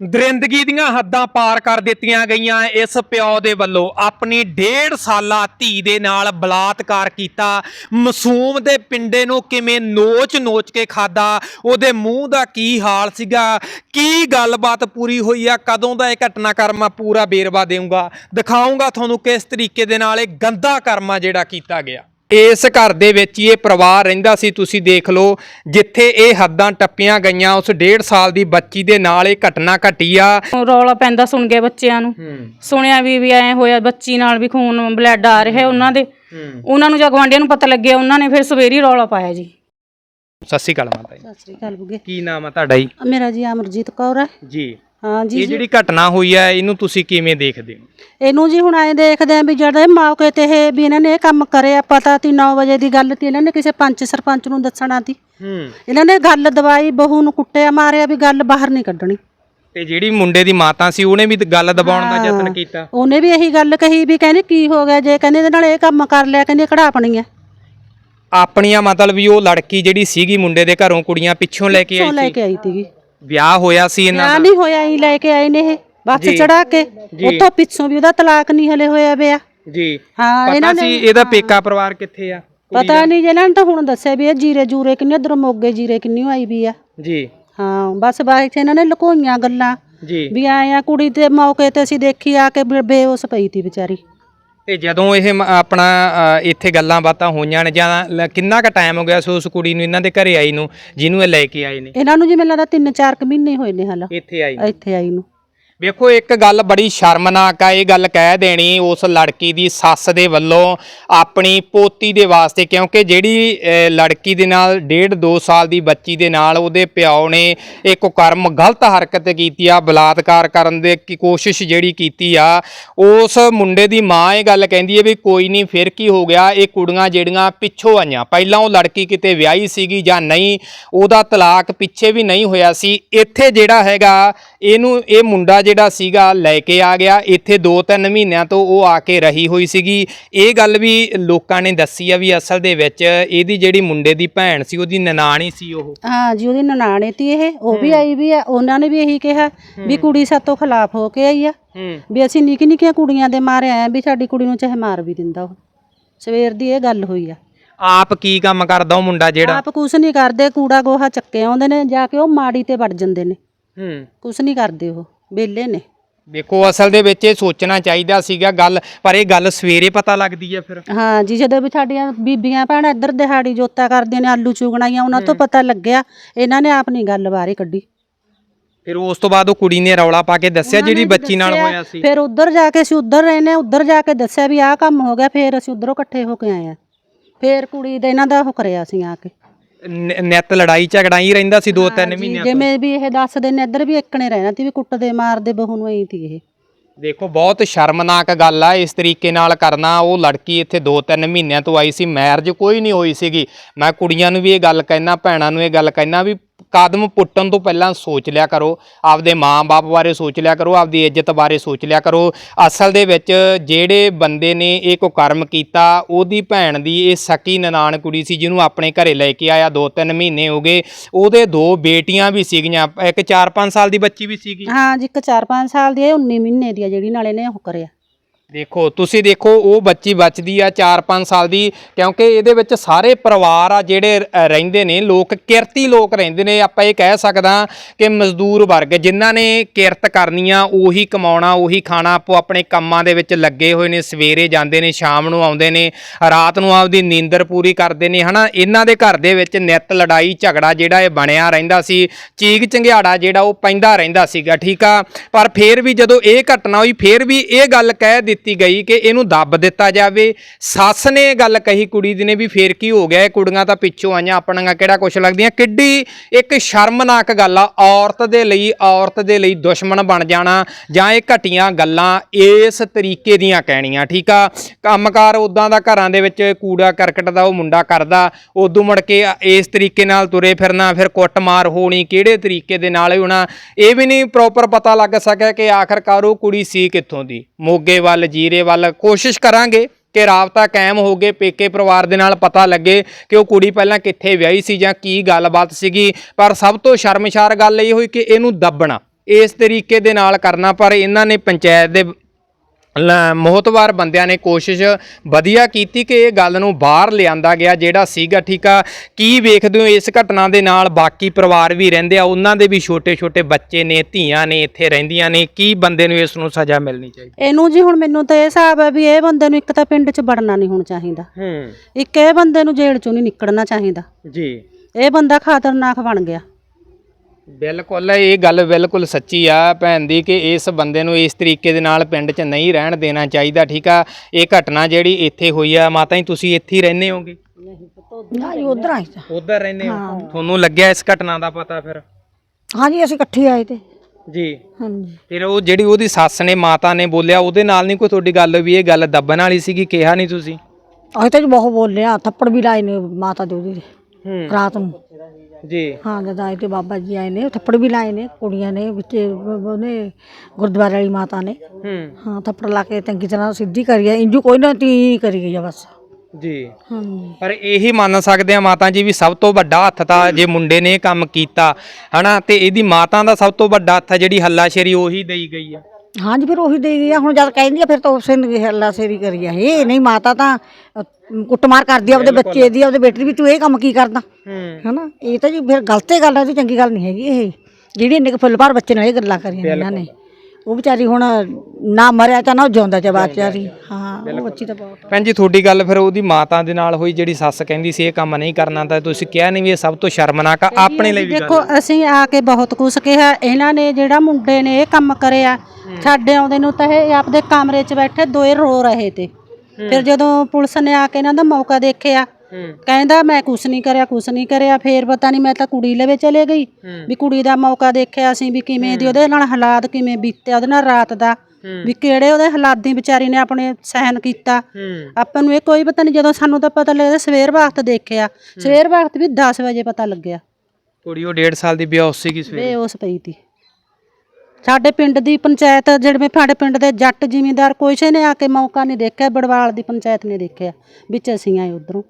ਦਰਿੰਦਗੀ ਦੀਆਂ ਹੱਦਾਂ ਪਾਰ ਕਰ ਦਿੱਤੀਆਂ ਗਈਆਂ ਇਸ ਪਿਓ ਦੇ ਵੱਲੋਂ ਆਪਣੀ ਡੇਢ ਸਾਲਾ ਧੀ ਦੇ ਨਾਲ ਬਲਾਤਕਾਰ ਕੀਤਾ। ਮਾਸੂਮ ਦੇ ਪਿੰਡੇ ਨੂੰ ਕਿਵੇਂ ਨੋਚ-ਨੋਚ ਕੇ ਖਾਦਾ ਉਹਦੇ ਮੂੰਹ ਦਾ ਕੀ ਹਾਲ ਸੀਗਾ, ਕੀ ਗੱਲਬਾਤ ਪੂਰੀ ਹੋਈ ਆ, ਕਦੋਂ ਦਾ ਇਹ ਘਟਨਾਕ੍ਰਮ ਆ, ਪੂਰਾ ਬੇਰਵਾ ਦੇਊਂਗਾ। ਦਿਖਾਉਂਗਾ ਤੁਹਾਨੂੰ ਕਿਸ ਤਰੀਕੇ ਦੇ ਨਾਲ ਇਹ ਗੰਦਾ ਕਰਮਾ ਜਿਹੜਾ ਕੀਤਾ ਗਿਆ। ਇਸ ਘਰ ਦੇ ਵਿੱਚ ਹੀ ਇਹ ਪਰਿਵਾਰ ਰਹਿੰਦਾ ਸੀ ਤੁਸੀਂ ਦੇਖ ਲਓ ਜਿੱਥੇ ਇਹ ਹੱਦਾਂ ਟੱਪੀਆਂ ਗਈਆਂ ਉਸ ਡੇਢ ਸਾਲ ਦੀ ਬੱਚੀ ਦੇ ਨਾਲ ਇਹ ਘਟਨਾ ਘਟੀ ਆ। ਰੌਲਾ ਪੈਂਦਾ ਸੁਣ ਕੇ ਬੱਚਿਆਂ ਨੂੰ। ਸੁਣਿਆ ਵੀ ਵੀ ਐ ਹੋਇਆ ਬੱਚੀ ਨਾਲ ਵੀ ਖੂਨ ਬਲੱਡ ਆ ਰਿਹਾ ਉਹਨਾਂ ਦੇ। ਉਹਨਾਂ ਨੂੰ ਜਾਂ ਗਵਾਂਢੀਆਂ ਨੂੰ ਪਤਾ ਲੱਗਿਆ ਉਹਨਾਂ ਨੇ ਫਿਰ ਸਵੇਰੀ ਰੌਲਾ ਪਾਇਆ ਜੀ। ਸਤਿ ਸ਼੍ਰੀ ਅਕਾਲ ਮਾਤਾ ਜੀ। ਸਤਿ ਸ੍ਰੀ ਅਕਾਲ ਬੁਗੇ। ਕੀ ਨਾਮ ਆ ਤੁਹਾਡਾ ਜੀ? ਮੇਰਾ ਜੀ ਅਮਰਜੀਤ ਕੌਰ ਹੈ। ਜੀ। ਹਾਂ ਜੀ ਇਹ ਜਿਹੜੀ ਘਟਨਾ ਹੋਈ ਆ ਇਹਨੂੰ ਤੁਸੀਂ ਕਿਵੇਂ ਦੇਖਦੇ ਹੋ? ਇਹਨੂੰ ਜੀ ਹੁਣ ਐ ਦੇਖਦੇ ਆਂ ਵੀ ਜਿਹੜੇ ਮੌਕੇ ਤੇ ਇਹ ਵੀ ਇਹਨਾਂ ਨੇ ਇਹ ਕੰਮ ਕਰਿਆ ਪਤਾ ਤੀ 9 ਵਜੇ ਦੀ ਗੱਲ ਤੀ ਇਹਨਾਂ ਨੇ ਕਿਸੇ ਪੰਚ ਸਰਪੰਚ ਨੂੰ ਦੱਸਣਾ ਤੀ। ਹੂੰ। ਇਹਨਾਂ ਨੇ ਗੱਲ ਦਵਾਈ ਬਹੂ ਨੂੰ ਕੁੱਟਿਆ ਮਾਰਿਆ ਵੀ ਗੱਲ ਬਾਹਰ ਨਹੀਂ ਕੱਢਣੀ। ਤੇ ਜਿਹੜੀ ਮੁੰਡੇ ਦੀ ਮਾਤਾ ਸੀ ਉਹਨੇ ਵੀ ਗੱਲ ਦਬਾਉਣ ਦਾ ਯਤਨ ਕੀਤਾ? ਉਹਨੇ ਵੀ ਇਹੀ ਗੱਲ ਕਹੀ ਵੀ ਕਹਿੰਦੀ ਕੀ ਹੋ ਗਿਆ ਜੇ? ਕਹਿੰਦੇ ਇਹਦੇ ਨਾਲ ਇਹ ਕੰਮ ਕਰ ਲਿਆ ਕਹਿੰਦੀ ਕਢਾਪਣੀ ਹੈ ਆਪਣੀਆਂ ਮਤਲਬ ਵੀ ਉਹ ਲੜਕੀ ਜਿਹੜੀ ਸੀਗੀ ਮੁੰਡੇ ਦੇ ਘਰੋਂ ਕੁੜੀਆਂ ਪਿੱਛੋਂ ਲੈ ਕੇ ਆਈ ਲੈ ਸੀ? ਕੇ ਆਈ ਤੀਗੀ ਵਿਆਹ ਹੋਇਆ ਸੀ ਇਹਨਾਂ ਨਾ ਦਾ। ਨਹੀਂ ਹੋਇਆ ਹੀ ਲੈ ਕੇ ਆਏ ਨੇ ਇਹ ਬੱਸ ਚੜਾ ਕੇ। ਉੱਥੋਂ ਪਿੱਛੋਂ ਵੀ ਉਹਦਾ ਤਲਾਕ ਨਹੀਂ ਹਲੇ ਹੋਇਆ ਪਿਆ। ਜੀ। ਹਾਂ ਪਤਾ ਸੀ ਇਹਦਾ ਪੇਕਾ ਪਰਿਵਾਰ ਕਿੱਥੇ ਆ? ਪਤਾ ਨਹੀਂ ਜੇ ਇਹਨਾਂ ਨੇ ਤਾਂ ਹੁਣ ਦੱਸਿਆ ਵੀ ਇਹ ਜੀਰੇ ਜੂਰੇ ਕਿੰਨੇ ਉਧਰ ਮੋਗੇ ਜੀਰੇ ਕਿੰਨੀ ਆਈ ਵੀ ਆ। ਜੀ। ਹਾਂ ਬਸ ਬਾਅਦ ਇਹਨਾਂ ਨੇ ਲੁਕੋਈਆਂ ਗੱਲਾਂ ਜੀ। ਵੀ ਆਏ ਆ ਕੁੜੀ ਤੇ ਮੌਕੇ ਤੇ ਅਸੀਂ ਦੇਖੀ ਆ ਕੇ ਬੇ- ਬੇਹੋਸ਼ ਪਈ ਤੀ ਵਿਚਾਰੀ। ਤੇ ਜਦੋਂ ਇਹ ਮ- ਆਪਣਾ ਅ, ਇੱਥੇ ਗੱਲਾਂ ਬਾਤਾਂ ਹੋਈਆਂ ਨੇ ਜਾਂ ਲ- ਕਿੰਨਾ ਕ ਟਾਈਮ ਹੋ ਗਿਆ ਸੋ ਉਸ ਕੁੜੀ ਨੂੰ ਇਹਨਾਂ ਦੇ ਘਰੇ ਆਈ ਨੂੰ ਜਿਹਨੂੰ ਇਹ ਲੈ ਕੇ ਆਏ ਨੇ? ਇਹਨਾਂ ਨੂੰ ਜੀ ਮੈਨੂੰ ਲੱਗਦਾ 3-4 ਕੁ ਮਹੀਨੇ ਹੋਏ ਨੇ ਹਾਲ। ਇੱਥੇ ਆਈ ਇੱਥੇ ਆਈ ਨੂੰ। ਵੇਖੋ, ਇੱਕ ਗੱਲ ਬੜੀ ਸ਼ਰਮਨਾਕ ਆ, ਇਹ ਗੱਲ ਕਹਿ ਦੇਣੀ ਉਸ ਲੜਕੀ ਦੀ ਸੱਸ ਦੇ ਵੱਲੋਂ ਆਪਣੀ ਪੋਤੀ ਦੇ ਵਾਸਤੇ, ਕਿਉਂਕਿ ਜਿਹੜੀ ਲੜਕੀ ਦੇ ਨਾਲ, ਡੇਢ 2 ਸਾਲ ਦੀ ਬੱਚੀ ਦੇ ਨਾਲ ਉਹਦੇ ਪਿਓ ਨੇ ਇੱਕ ਕਰਮ ਗਲਤ ਹਰਕਤ ਕੀਤੀ ਆ, ਬਲਾਤਕਾਰ ਕਰਨ ਦੇ ਕੀ ਕੋਸ਼ਿਸ਼ ਜਿਹੜੀ ਕੀਤੀ ਆ, ਉਸ ਮੁੰਡੇ ਦੀ ਮਾਂ ਇਹ ਗੱਲ ਕਹਿੰਦੀ ਹੈ ਵੀ ਕੋਈ ਨਹੀਂ, ਫਿਰ ਕੀ ਹੋ ਗਿਆ, ਇਹ ਕੁੜੀਆਂ ਜਿਹੜੀਆਂ ਪਿੱਛੋਂ ਆਈਆਂ, ਪਹਿਲਾਂ ਉਹ ਲੜਕੀ ਕਿਤੇ ਵਿਆਹੀ ਸੀਗੀ ਜਾਂ ਨਹੀਂ, ਉਹਦਾ ਤਲਾਕ ਪਿੱਛੇ ਵੀ ਨਹੀਂ ਹੋਇਆ ਸੀ, ਇੱਥੇ ਜਿਹੜਾ ਹੈਗਾ, ਇਹਨੂੰ, ਇਹ ਮੁੰਡਾ ਜਿਹੜਾ ਸੀਗਾ ਲੈ ਕੇ ਆ ਗਿਆ। ਇੱਥੇ 2-3 ਮਹੀਨਿਆਂ ਤੋਂ ਉਹ ਆ ਕੇ ਰਹੀ ਹੋਈ ਸੀਗੀ। ਇਹ ਗੱਲ ਵੀ ਲੋਕਾਂ ਨੇ ਦੱਸੀ ਆ ਵੀ ਅਸਲ ਦੇ ਵਿੱਚ ਇਹਦੀ ਜਿਹੜੀ ਮੁੰਡੇ ਦੀ ਭੈਣ ਸੀ ਉਹਦੀ ਨਨਾਣ ਸੀ ਉਹ। ਹਾਂ ਜੀ ਉਹਦੀ ਨਨਾਣੇ ਤੀ ਇਹ। ਉਹ ਵੀ ਆਈ ਵੀ ਆ। ਉਹਨਾਂ ਨੇ ਵੀ ਇਹੀ ਕਿਹਾ ਵੀ ਕੁੜੀ ਸਾਤੋਂ ਖਿਲਾਫ ਹੋ ਕੇ ਆਈ ਆ। ਵੀ ਅਸੀਂ ਨਿੱਕੀ ਨਿੱਕੀਆਂ ਕੁੜੀਆਂ ਦੇ ਮਾਰੇ ਆਏ ਵੀ ਸਾਡੀ ਕੁੜੀ ਨੂੰ ਚਾਹੇ ਮਾਰ ਵੀ ਦਿੰਦਾ ਉਹ। ਸਵੇਰ ਦੀ ਇਹ ਗੱਲ ਹੋਈ ਆ। ਆਪ ਕੀ ਕੰਮ ਕਰਦਾ ਉਹ ਮੁੰਡਾ ਜਿਹੜਾ? ਆਪ ਕੁਛ ਨਹੀਂ ਕਰਦੇ ਕੂੜਾ ਗੋਹਾ ਚੱਕੇ ਆਉਂਦੇ ਨੇ ਜਾ ਕੇ ਉਹ ਮਾੜੀ ਤੇ ਵੜ ਜਾਂਦੇ ਨੇ। ਹੂੰ। ਕੁਛ ਨਹੀਂ ਕਰਦੇ ਉਹ। ਵਿਹਲੇ ਨੇ। ਵੇਖੋ ਅਸਲ ਦੇ ਵਿੱਚ ਇਹ ਸੋਚਣਾ ਚਾਹੀਦਾ ਸੀਗਾ ਗੱਲ ਪਰ ਇਹ ਗੱਲ ਸਵੇਰੇ ਪਤਾ ਲੱਗਦੀ ਹੈ ਫਿਰ। ਹਾਂ ਜੀ ਜਦੋਂ ਵੀ ਸਾਡੀਆਂ ਬੀਬੀਆਂ ਭੈਣਾਂ ਇੱਧਰ ਦਿਹਾੜੀ ਜੋਤਾ ਕਰਦੀਆਂ ਨੇ ਆਲੂ ਚੁਗਣਾਈਆਂ ਉਹਨਾਂ ਤੋਂ ਪਤਾ ਲੱਗਿਆ ਇਹਨਾਂ ਨੇ ਆਪਣੀ ਗੱਲ ਬਾਹਰ ਹੀ ਕੱਢੀ। ਫਿਰ ਉਸ ਤੋਂ ਬਾਅਦ ਉਹ ਕੁੜੀ ਨੇ ਰੌਲਾ ਪਾ ਕੇ ਦੱਸਿਆ ਜਿਹੜੀ ਬੱਚੀ ਨਾਲ ਹੋਇਆ ਸੀ। ਫਿਰ ਉੱਧਰ ਜਾ ਕੇ ਅਸੀਂ ਉੱਧਰ ਰਹੇ ਨੇ ਉੱਧਰ ਜਾ ਕੇ ਦੱਸਿਆ ਵੀ ਆਹ ਕੰਮ ਹੋ ਗਿਆ ਫਿਰ ਅਸੀਂ ਉੱਧਰੋਂ ਇਕੱਠੇ ਹੋ ਕੇ ਆਏ ਆ ਫਿਰ ਕੁੜੀ ਦਾ ਇਹਨਾਂ ਦਾ ਉਹ ਕਰਿਆ ਸੀ ਆ ਕੇ। ਨ- ਨਿੱਤ ਲੜਾਈ ਝਗੜਾ ਹੀ ਰਹਿੰਦਾ ਸੀ ਦੋ ਤਿੰਨ ਮਹੀਨਿਆਂ ਤੋਂ। ਜਿਵੇਂ ਵੀ ਇਹ ਦੱਸਦੇ ਨੇ ਇੱਧਰ ਵੀ ਇੱਕਣੇ ਰਹਿਣਾ ਤੀ ਵੀ ਕੁੱਟਦੇ ਮਾਰਦੇ ਬਹੂ ਨੂੰ ਐਂ ਤੀ ਇਹ। ਦੇਖੋ ਬਹੁਤ ਸ਼ਰਮਨਾਕ ਗੱਲ ਆ ਇਸ ਤਰੀਕੇ ਨਾਲ ਕਰਨਾ ਉਹ ਲੜਕੀ ਇੱਥੇ 2-3 ਮਹੀਨਿਆਂ ਤੋਂ ਆਈ ਸੀ ਮੈਰਿਜ ਕੋਈ ਨਹੀਂ ਹੋਈ ਸੀਗੀ। ਮੈਂ ਕੁੜੀਆਂ ਨੂੰ ਵੀ ਇਹ ਗੱਲ ਕਹਿਣਾ ਭੈਣਾਂ ਨੂੰ ਇਹ ਗੱਲ ਕਹਿਣਾ ਵੀ ਕਦਮ ਪੁੱਟਣ ਤੋਂ ਪਹਿਲਾਂ ਸੋਚ ਲਿਆ ਕਰੋ, ਆਪਦੇ ਮਾਂ-ਬਾਪ ਬਾਰੇ ਸੋਚ ਲਿਆ ਕਰੋ, ਆਪਦੀ ਇੱਜ਼ਤ ਬਾਰੇ ਸੋਚ ਲਿਆ ਕਰੋ। ਅਸਲ ਦੇ ਵਿੱਚ ਜਿਹੜੇ ਬੰਦੇ ਨੇ ਇਹ ਕੁਕਰਮ ਕੀਤਾ, ਉਹਦੀ ਭੈਣ ਦੀ ਇਹ ਸਕੀ ਨਨਾਣ ਕੁੜੀ ਸੀ, ਜਿਹਨੂੰ ਆਪਣੇ ਘਰੇ ਲੈ ਕੇ ਆਇਆ 2-3 ਮਹੀਨੇ ਹੋ ਗਏ। ਉਹਦੇ ਦੋ ਬੇਟੀਆਂ ਵੀ ਸੀਗੀਆਂ, ਇੱਕ 4-5 ਸਾਲ ਦੀ ਬੱਚੀ ਵੀ ਸੀਗੀ। ਹਾਂ ਜੀ, ਇੱਕ 4-5 ਸਾਲ ਦੀ ਹੈ 19 ਮਹੀਨੇ ਦੀ ਹੈ, ਜਿਹੜੀ ਨਾਲੇ ਨੇ ਉਹ ਕਰਿਆ। ਦੇਖੋ, ਤੁਸੀਂ ਦੇਖੋ, ਉਹ ਬੱਚੀ ਬਚਦੀ ਆ 4-5 ਸਾਲ ਦੀ, ਕਿਉਂਕਿ ਇਹਦੇ ਵਿੱਚ ਸਾਰੇ ਪਰਿਵਾਰ ਆ ਜਿਹੜੇ ਰਹਿੰਦੇ ਨੇ, ਲੋਕ ਕਿਰਤੀ ਲੋਕ ਰਹਿੰਦੇ ਨੇ। ਆਪਾਂ ਇਹ ਕਹਿ ਸਕਦਾ ਕਿ ਮਜ਼ਦੂਰ ਵਰਗ, ਜਿਨ੍ਹਾਂ ਨੇ ਕਿਰਤ ਕਰਨੀ ਆ ਉਹੀ ਕਮਾਉਣਾ, ਉਹੀ ਖਾਣਾ ਆਪੋ ਆਪਣੇ ਕੰਮਾਂ ਦੇ ਵਿੱਚ ਲੱਗੇ ਹੋਏ ਨੇ, ਸਵੇਰੇ ਜਾਂਦੇ ਨੇ, ਸ਼ਾਮ ਨੂੰ ਆਉਂਦੇ ਨੇ, ਰਾਤ ਨੂੰ ਆਪਦੀ ਨੀਂਦਰ ਪੂਰੀ ਕਰਦੇ ਨੇ, ਹਨਾ? ਇਹਨਾਂ ਦੇ ਘਰ ਦੇ ਵਿੱਚ ਨਿਤ ਲੜਾਈ, ਝਗੜਾ ਜਿਹੜਾ ਇਹ ਬਣਿਆ ਰਹਿੰਦਾ ਸੀ, ਚੀਕ ਚੰਗਿਆੜਾ ਜਿਹੜਾ ਉਹ ਪੈਂਦਾ ਰਹਿੰਦਾ ਸੀਗਾ, ਠੀਕ ਆ? ਪਰ ਫੇਰ ਵੀ ਜਦੋਂ ਇਹ ਘਟਨਾ ਹੋਈ, ਫੇਰ ਵੀ ਇਹ ਗੱਲ ਕਹਿ ਦਿੱਤੀ ਗਈ ਕਿ ਇਹਨੂੰ ਦੱਬ ਦਿੱਤਾ ਜਾਵੇ। ਸੱਸ ਨੇ ਇਹ ਗੱਲ ਕਹੀ, ਕੁੜੀ ਦੀ ਨੇ ਵੀ ਫੇਰ ਕੀ ਹੋ ਗਿਆ, ਇਹ ਕੁੜੀਆਂ ਤਾਂ ਪਿੱਛੋਂ ਆਈਆਂ, ਆਪਣੀਆਂ ਕਿਹੜਾ ਕੁਛ ਲੱਗਦੀਆਂ। ਕਿੱਡੀ ਇੱਕ ਸ਼ਰਮਨਾਕ ਗੱਲ ਆ, ਔਰਤ ਦੇ ਲਈ, ਔਰਤ ਦੇ ਲਈ ਦੁਸ਼ਮਣ ਬਣ ਜਾਣਾ ਜਾਂ ਇਹ ਘਟੀਆਂ ਗੱਲਾਂ ਇਸ ਤਰੀਕੇ ਦੀਆਂ ਕਹਿਣੀਆਂ, ਠੀਕ ਆ? ਕੰਮਕਾਰ ਉਦਾਂ ਦਾ ਘਰਾਂ ਦੇ ਵਿੱਚ ਕੂੜਾ ਕਰਕਟ ਦਾ ਉਹ ਮੁੰਡਾ ਕਰਦਾ, ਉਦੋਂ ਮੁੜ ਕੇ ਇਸ ਤਰੀਕੇ ਨਾਲ ਤੁਰੇ ਫਿਰਨਾ, ਫਿਰ ਕੁੱਟਮਾਰ ਹੋਣੀ, ਕਿਹੜੇ ਤਰੀਕੇ ਦੇ ਨਾਲ ਹੋਣਾ, ਇਹ ਵੀ ਨਹੀਂ ਪ੍ਰੋਪਰ ਪਤਾ ਲੱਗ ਸਕਿਆ ਕਿ ਆਖਰਕਾਰ ਉਹ ਕੁੜੀ ਸੀ ਕਿੱਥੋਂ ਦੀ। ਮੋਗੇ ਵੱਲ ਜੀਰੇ ਵੱਲ ਕੋਸ਼ਿਸ਼ ਕਰਾਂਗੇ ਕਿ ਰਾਬਤਾ ਕਾਇਮ ਹੋ ਗਏ, ਪੇਕੇ ਪਰਿਵਾਰ ਦੇ ਨਾਲ ਪਤਾ ਲੱਗੇ ਕਿ ਉਹ ਕੁੜੀ ਪਹਿਲਾਂ ਕਿੱਥੇ ਵਿਆਹੀ ਸੀ ਜਾਂ ਕੀ ਗੱਲਬਾਤ ਸੀਗੀ। ਪਰ ਸਭ ਤੋਂ ਸ਼ਰਮਸ਼ਾਰ ਗੱਲ ਇਹ ਹੋਈ ਕਿ ਇਹਨੂੰ ਦੱਬਣਾ। ਇਸ ਤਰੀਕੇ ਦੇ ਨਾਲ ਕਰਨਾ, ਪਰ ਇਹਨਾਂ ਨੇ ਪੰਚਾਇਤ ਦੇ ਮੋਹਤਵਾਰ ਬੰਦਿਆਂ ਨੇ ਕੋਸ਼ਿਸ਼ ਵਧੀਆ ਕੀਤੀ ਕਿ ਇਹ ਗੱਲ ਨੂੰ ਬਾਹਰ ਲਿਆਂਦਾ ਗਿਆ ਜਿਹੜਾ ਸੀਗਾ ਠੀਕ ਆ। ਕੀ ਵੇਖਦੇ ਹੋ ਇਸ ਘਟਨਾ ਦੇ ਨਾਲ? ਬਾਕੀ ਪਰਿਵਾਰ ਵੀ ਰਹਿੰਦੇ ਆ ਉਹਨਾਂ ਦੇ ਵੀ ਛੋਟੇ-ਛੋਟੇ ਬੱਚੇ ਨੇ ਧੀਆਂ ਨੇ ਇੱਥੇ ਰਹਿੰਦੀਆਂ ਨੇ। ਕੀ ਬੰਦੇ ਨੂੰ ਇਸ ਨੂੰ ਸਜ਼ਾ ਮਿਲਣੀ ਚਾਹੀਦੀ? ਇਹਨੂੰ ਜੀ ਹੁਣ ਮੈਨੂੰ ਤਾਂ ਇਹ ਹਿਸਾਬ ਹੈ ਵੀ ਇਹ ਬੰਦੇ ਨੂੰ ਇੱਕ ਤਾਂ ਪਿੰਡ 'ਚ ਵੜਨਾ ਨਹੀਂ ਹੁਣ ਚਾਹੀਦਾ। ਹੂੰ। ਇੱਕ ਇਹ ਬੰਦੇ ਨੂੰ ਜੇਲ੍ਹ 'ਚੋਂ ਨਹੀਂ ਨਿਕਲਣਾ ਚਾਹੀਦਾ। ਜੀ। ਇਹ ਬੰਦਾ ਖਾਤਰਨਾਕ ਬਣ ਗਿਆ। ਬਿਲਕੁਲ ਇਹ ਗੱਲ ਬਿਲਕੁਲ ਸੱਚੀ ਆ ਭੈਣ ਦੀ ਕਿ ਇਸ ਬੰਦੇ ਨੂੰ ਇਸ ਤਰੀਕੇ ਦੇ ਨਾਲ ਪਿੰਡ 'ਚ ਨਹੀਂ ਰਹਿਣ ਦੇਣਾ ਚਾਹੀਦਾ ਠੀਕ ਆ? ਇਹ ਘਟਨਾ ਜਿਹੜੀ ਇੱਥੇ ਹੋਈ ਆ ਮਾਤਾ ਜੀ ਤੁਸੀਂ ਇੱਥੇ ਹੀ ਰਹਿੰਦੇ ਹੋਗੇ? ਨਹੀਂ ਉਧਰ ਆਈ ਤਾਂ ਉਧਰ ਰਹਿੰਦੇ ਹੋ? ਤੁਹਾਨੂੰ ਲੱਗਿਆ ਇਸ ਘਟਨਾ ਦਾ ਪਤਾ ਫਿਰ? ਹਾਂਜੀ ਅਸੀਂ ਇਕੱਠੇ ਆਏ ਤੇ। ਜੀ। ਹਾਂਜੀ। ਫਿਰ ਉਹ ਜਿਹੜੀ ਉਹਦੀ ਸੱਸ ਨੇ ਮਾਤਾ ਨੇ ਬੋਲਿਆ ਉਹਦੇ ਨਾਲ ਨਹੀਂ ਕੋਈ ਤੁਹਾਡੀ ਗੱਲ ਵੀ ਇਹ ਗੱਲ ਦੱਬਣ ਵਾਲੀ ਸੀਗੀ ਕਿਹਾ ਨਹੀਂ ਤੁਸੀਂ? ਅਸੀਂ ਤਾਂ ਜੀ ਬਹੁਤ ਬੋਲਿਆ ਥੱਪੜ ਵੀ ਲਾਏ ਨੇ ਮਾਤਾ ਦੇ ਉਹਦੀ ਰਾਤ ਨੂੰ। ਜੀ। ਹਾਂ ਜਦ ਆਏ ਤੇ ਬਾਬਾ ਜੀ ਆਏ ਨੇ ਥੱਪੜ ਵੀ ਲਾਏ ਨੇ ਕੁੜੀਆਂ ਨੇ ਵਿੱਚ ਉਹਨੇ ਗੁਰਦੁਆਰੇ ਵਾਲੀ ਮਾਤਾ ਨੇ। ਹੂੰ। ਹਾਂ ਥੱਪੜ ਲਾ ਕੇ ਚੰਗੀ ਤਰ੍ਹਾਂ ਸਿੱਧੀ ਕਰੀ ਆ ਇੰਜੂ ਕੋਈ ਨਾ ਤੀ ਕਰੀ ਗਈ ਆ ਬਸ। ਜੀ। ਹਾਂਜੀ ਪਰ ਇਹੀ ਮੰਨ ਸਕਦੇ ਆ ਮਾਤਾ ਜੀ ਵੀ ਸਭ ਤੋਂ ਵੱਡਾ ਹੱਥ ਤਾਂ ਜੇ ਮੁੰਡੇ ਨੇ ਇਹ ਕੰਮ ਕੀਤਾ ਹਨਾ ਤੇ ਇਹਦੀ ਮਾਤਾ ਦਾ ਸਭ ਤੋਂ ਵੱਡਾ ਹੱਥ ਆ ਜਿਹੜੀ ਹੱਲਾਸ਼ੇਰੀ ਉਹੀ ਦੇਈ ਗਈ ਆ। ਹਾਂਜੀ ਫਿਰ ਉਹੀ ਦੇ ਗਈ ਆ ਹੁਣ ਜਦ ਕਹਿੰਦੀ ਆ ਫਿਰ ਤਾਂ ਉਸੇ ਨੇ ਹੱਲਾ ਸੇਰੀ ਕਰੀ ਆ। ਇਹ ਨਹੀਂ ਮਾਤਾ ਤਾਂ ਅ, ਕੁੱਟਮਾਰ ਕਰਦੀ ਆ ਉਹਦੇ ਬੱਚੇ ਦੀ ਉਹਦੇ ਬੇਟੇ ਦੀ ਵੀ ਤੂੰ ਇਹ ਕੰਮ ਕੀ ਕਰਦਾ? ਹੂੰ। ਹਨਾ? ਇਹ ਤਾਂ ਜੀ ਫਿਰ ਗਲਤ ਹੀ ਗੱਲ ਹੈ ਇਹ ਚੰਗੀ ਗੱਲ ਨਹੀਂ ਹੈਗੀ ਇਹ। ਜਿਹੜੀ ਇੰਨੇ ਕੁ ਫੁੱਲ ਭਰ ਬੱਚੇ ਨਾਲ ਇਹ ਗੱਲਾਂ ਕਰੀਆਂ ਨੇ ਇਹਨਾਂ ਨੇ। ਉਹ ਵਿਚਾਰੀ ਹੁਣ ਨਾ ਮਰਿਆ ਤਾਂ ਨਾ ਜਿਉਂਦਾ ਚ ਵਿਚਾਰੀ ਹਾਂ ਉਹ ਬੱਚੀ ਤਾਂ ਬਹੁਤ ਭੈਣ ਜੀ ਤੁਹਾਡੀ ਗੱਲ ਫਿਰ ਉਹਦੀ ਮਾਤਾ ਦੇ ਨਾਲ ਹੋਈ ਜਿਹੜੀ ਸੱਸ ਕਹਿੰਦੀ ਸੀ ਇਹ ਕੰਮ ਨਹੀਂ ਕਰਨਾ ਤਾਂ ਤੁਸੀਂ ਕਿਹਾ ਨਹੀਂ ਵੀ ਇਹ ਸਭ ਤੋਂ ਸ਼ਰਮਨਾਕ ਆ ਆਪਣੇ ਲਈ ਵੀ ਗੱਲ ਦੇਖੋ ਅਸੀਂ ਆ ਕੇ ਬਹੁਤ ਕੁਝ ਕਿਹਾ। ਇਹਨਾਂ ਨੇ ਜਿਹੜਾ ਮੁੰਡੇ ਨੇ ਇਹ ਕੰਮ ਕਰਿਆ ਸਾਡੇ ਆਉਂਦੇ ਨੂੰ ਤਾਂ ਇਹ ਆਪਦੇ ਕਮਰੇ 'ਚ ਬੈਠੇ ਦੋਏ ਰੋ ਰਹੇ ਤੇ। ਫਿਰ ਜਦੋਂ ਪੁਲਿਸ ਨੇ ਆ ਕੇ ਇਹਨਾਂ ਦਾ ਮੌਕਾ ਦੇਖਿਆ ਕਹਿੰਦਾ ਮੈਂ ਕੁਛ ਨਹੀਂ ਕਰਿਆ ਕੁਛ ਨਹੀਂ ਕਰਿਆ ਫੇਰ ਪਤਾ ਨਹੀਂ ਮੈਂ ਤਾਂ ਕੁੜੀ ਲਵੇ ਚਲੇ ਗਈ। ਵੀ ਕੁੜੀ ਦਾ ਮੌਕਾ ਦੇਖਿਆ ਅਸੀਂ ਵੀ ਕਿਵੇਂ ਦੀ ਉਹਦੇ ਨਾਲ ਹਾਲਾਤ ਕਿਵੇਂ ਬੀਤੇ ਉਹਦੇ ਨਾਲ ਰਾਤ ਦਾ। ਵੀ ਕਿਹੜੇ ਉਹਦੇ ਹਾਲਾਤ ਦੀ ਵਿਚਾਰੀ ਨੇ ਆਪਣੇ ਸਹਿਨ ਕੀਤਾ। ਆਪਾਂ ਨੂੰ ਇਹ ਕੋਈ ਪਤਾ ਨਹੀਂ ਜਦੋਂ ਸਾਨੂੰ ਤਾਂ ਪਤਾ ਲੱਗਦਾ ਸਵੇਰ ਵਕਤ ਦੇਖਿਆ। ਸਵੇਰ ਵਕਤ ਵੀ 10 ਵਜੇ ਪਤਾ ਲੱਗਿਆ। ਕੁੜੀ ਉਹ 1.5 ਸਾਲ ਦੀ ਵਿਆਹ ਸੀਗੀ ਸਵੇਰੇ। ਬੇਹੋਸ਼ ਪਈ ਤੀ। ਸਾਡੇ ਪਿੰਡ ਦੀ ਪੰਚਾਇਤ ਜਿਹੜੇ ਸਾਡੇ ਪਿੰਡ ਦੇ ਜੱਟ ਜ਼ਿਮੀਂਦਾਰ ਕੋਈ ਨੇ ਆ ਕੇ ਮੌਕਾ ਨਹੀਂ ਦੇਖਿਆ ਬੜਵਾਲ ਦੀ ਪੰਚਾਇਤ ਨੇ ਦੇਖਿਆ ਵਿੱਚ ਅਸੀਂ ਆਏ ਉਧਰੋਂ।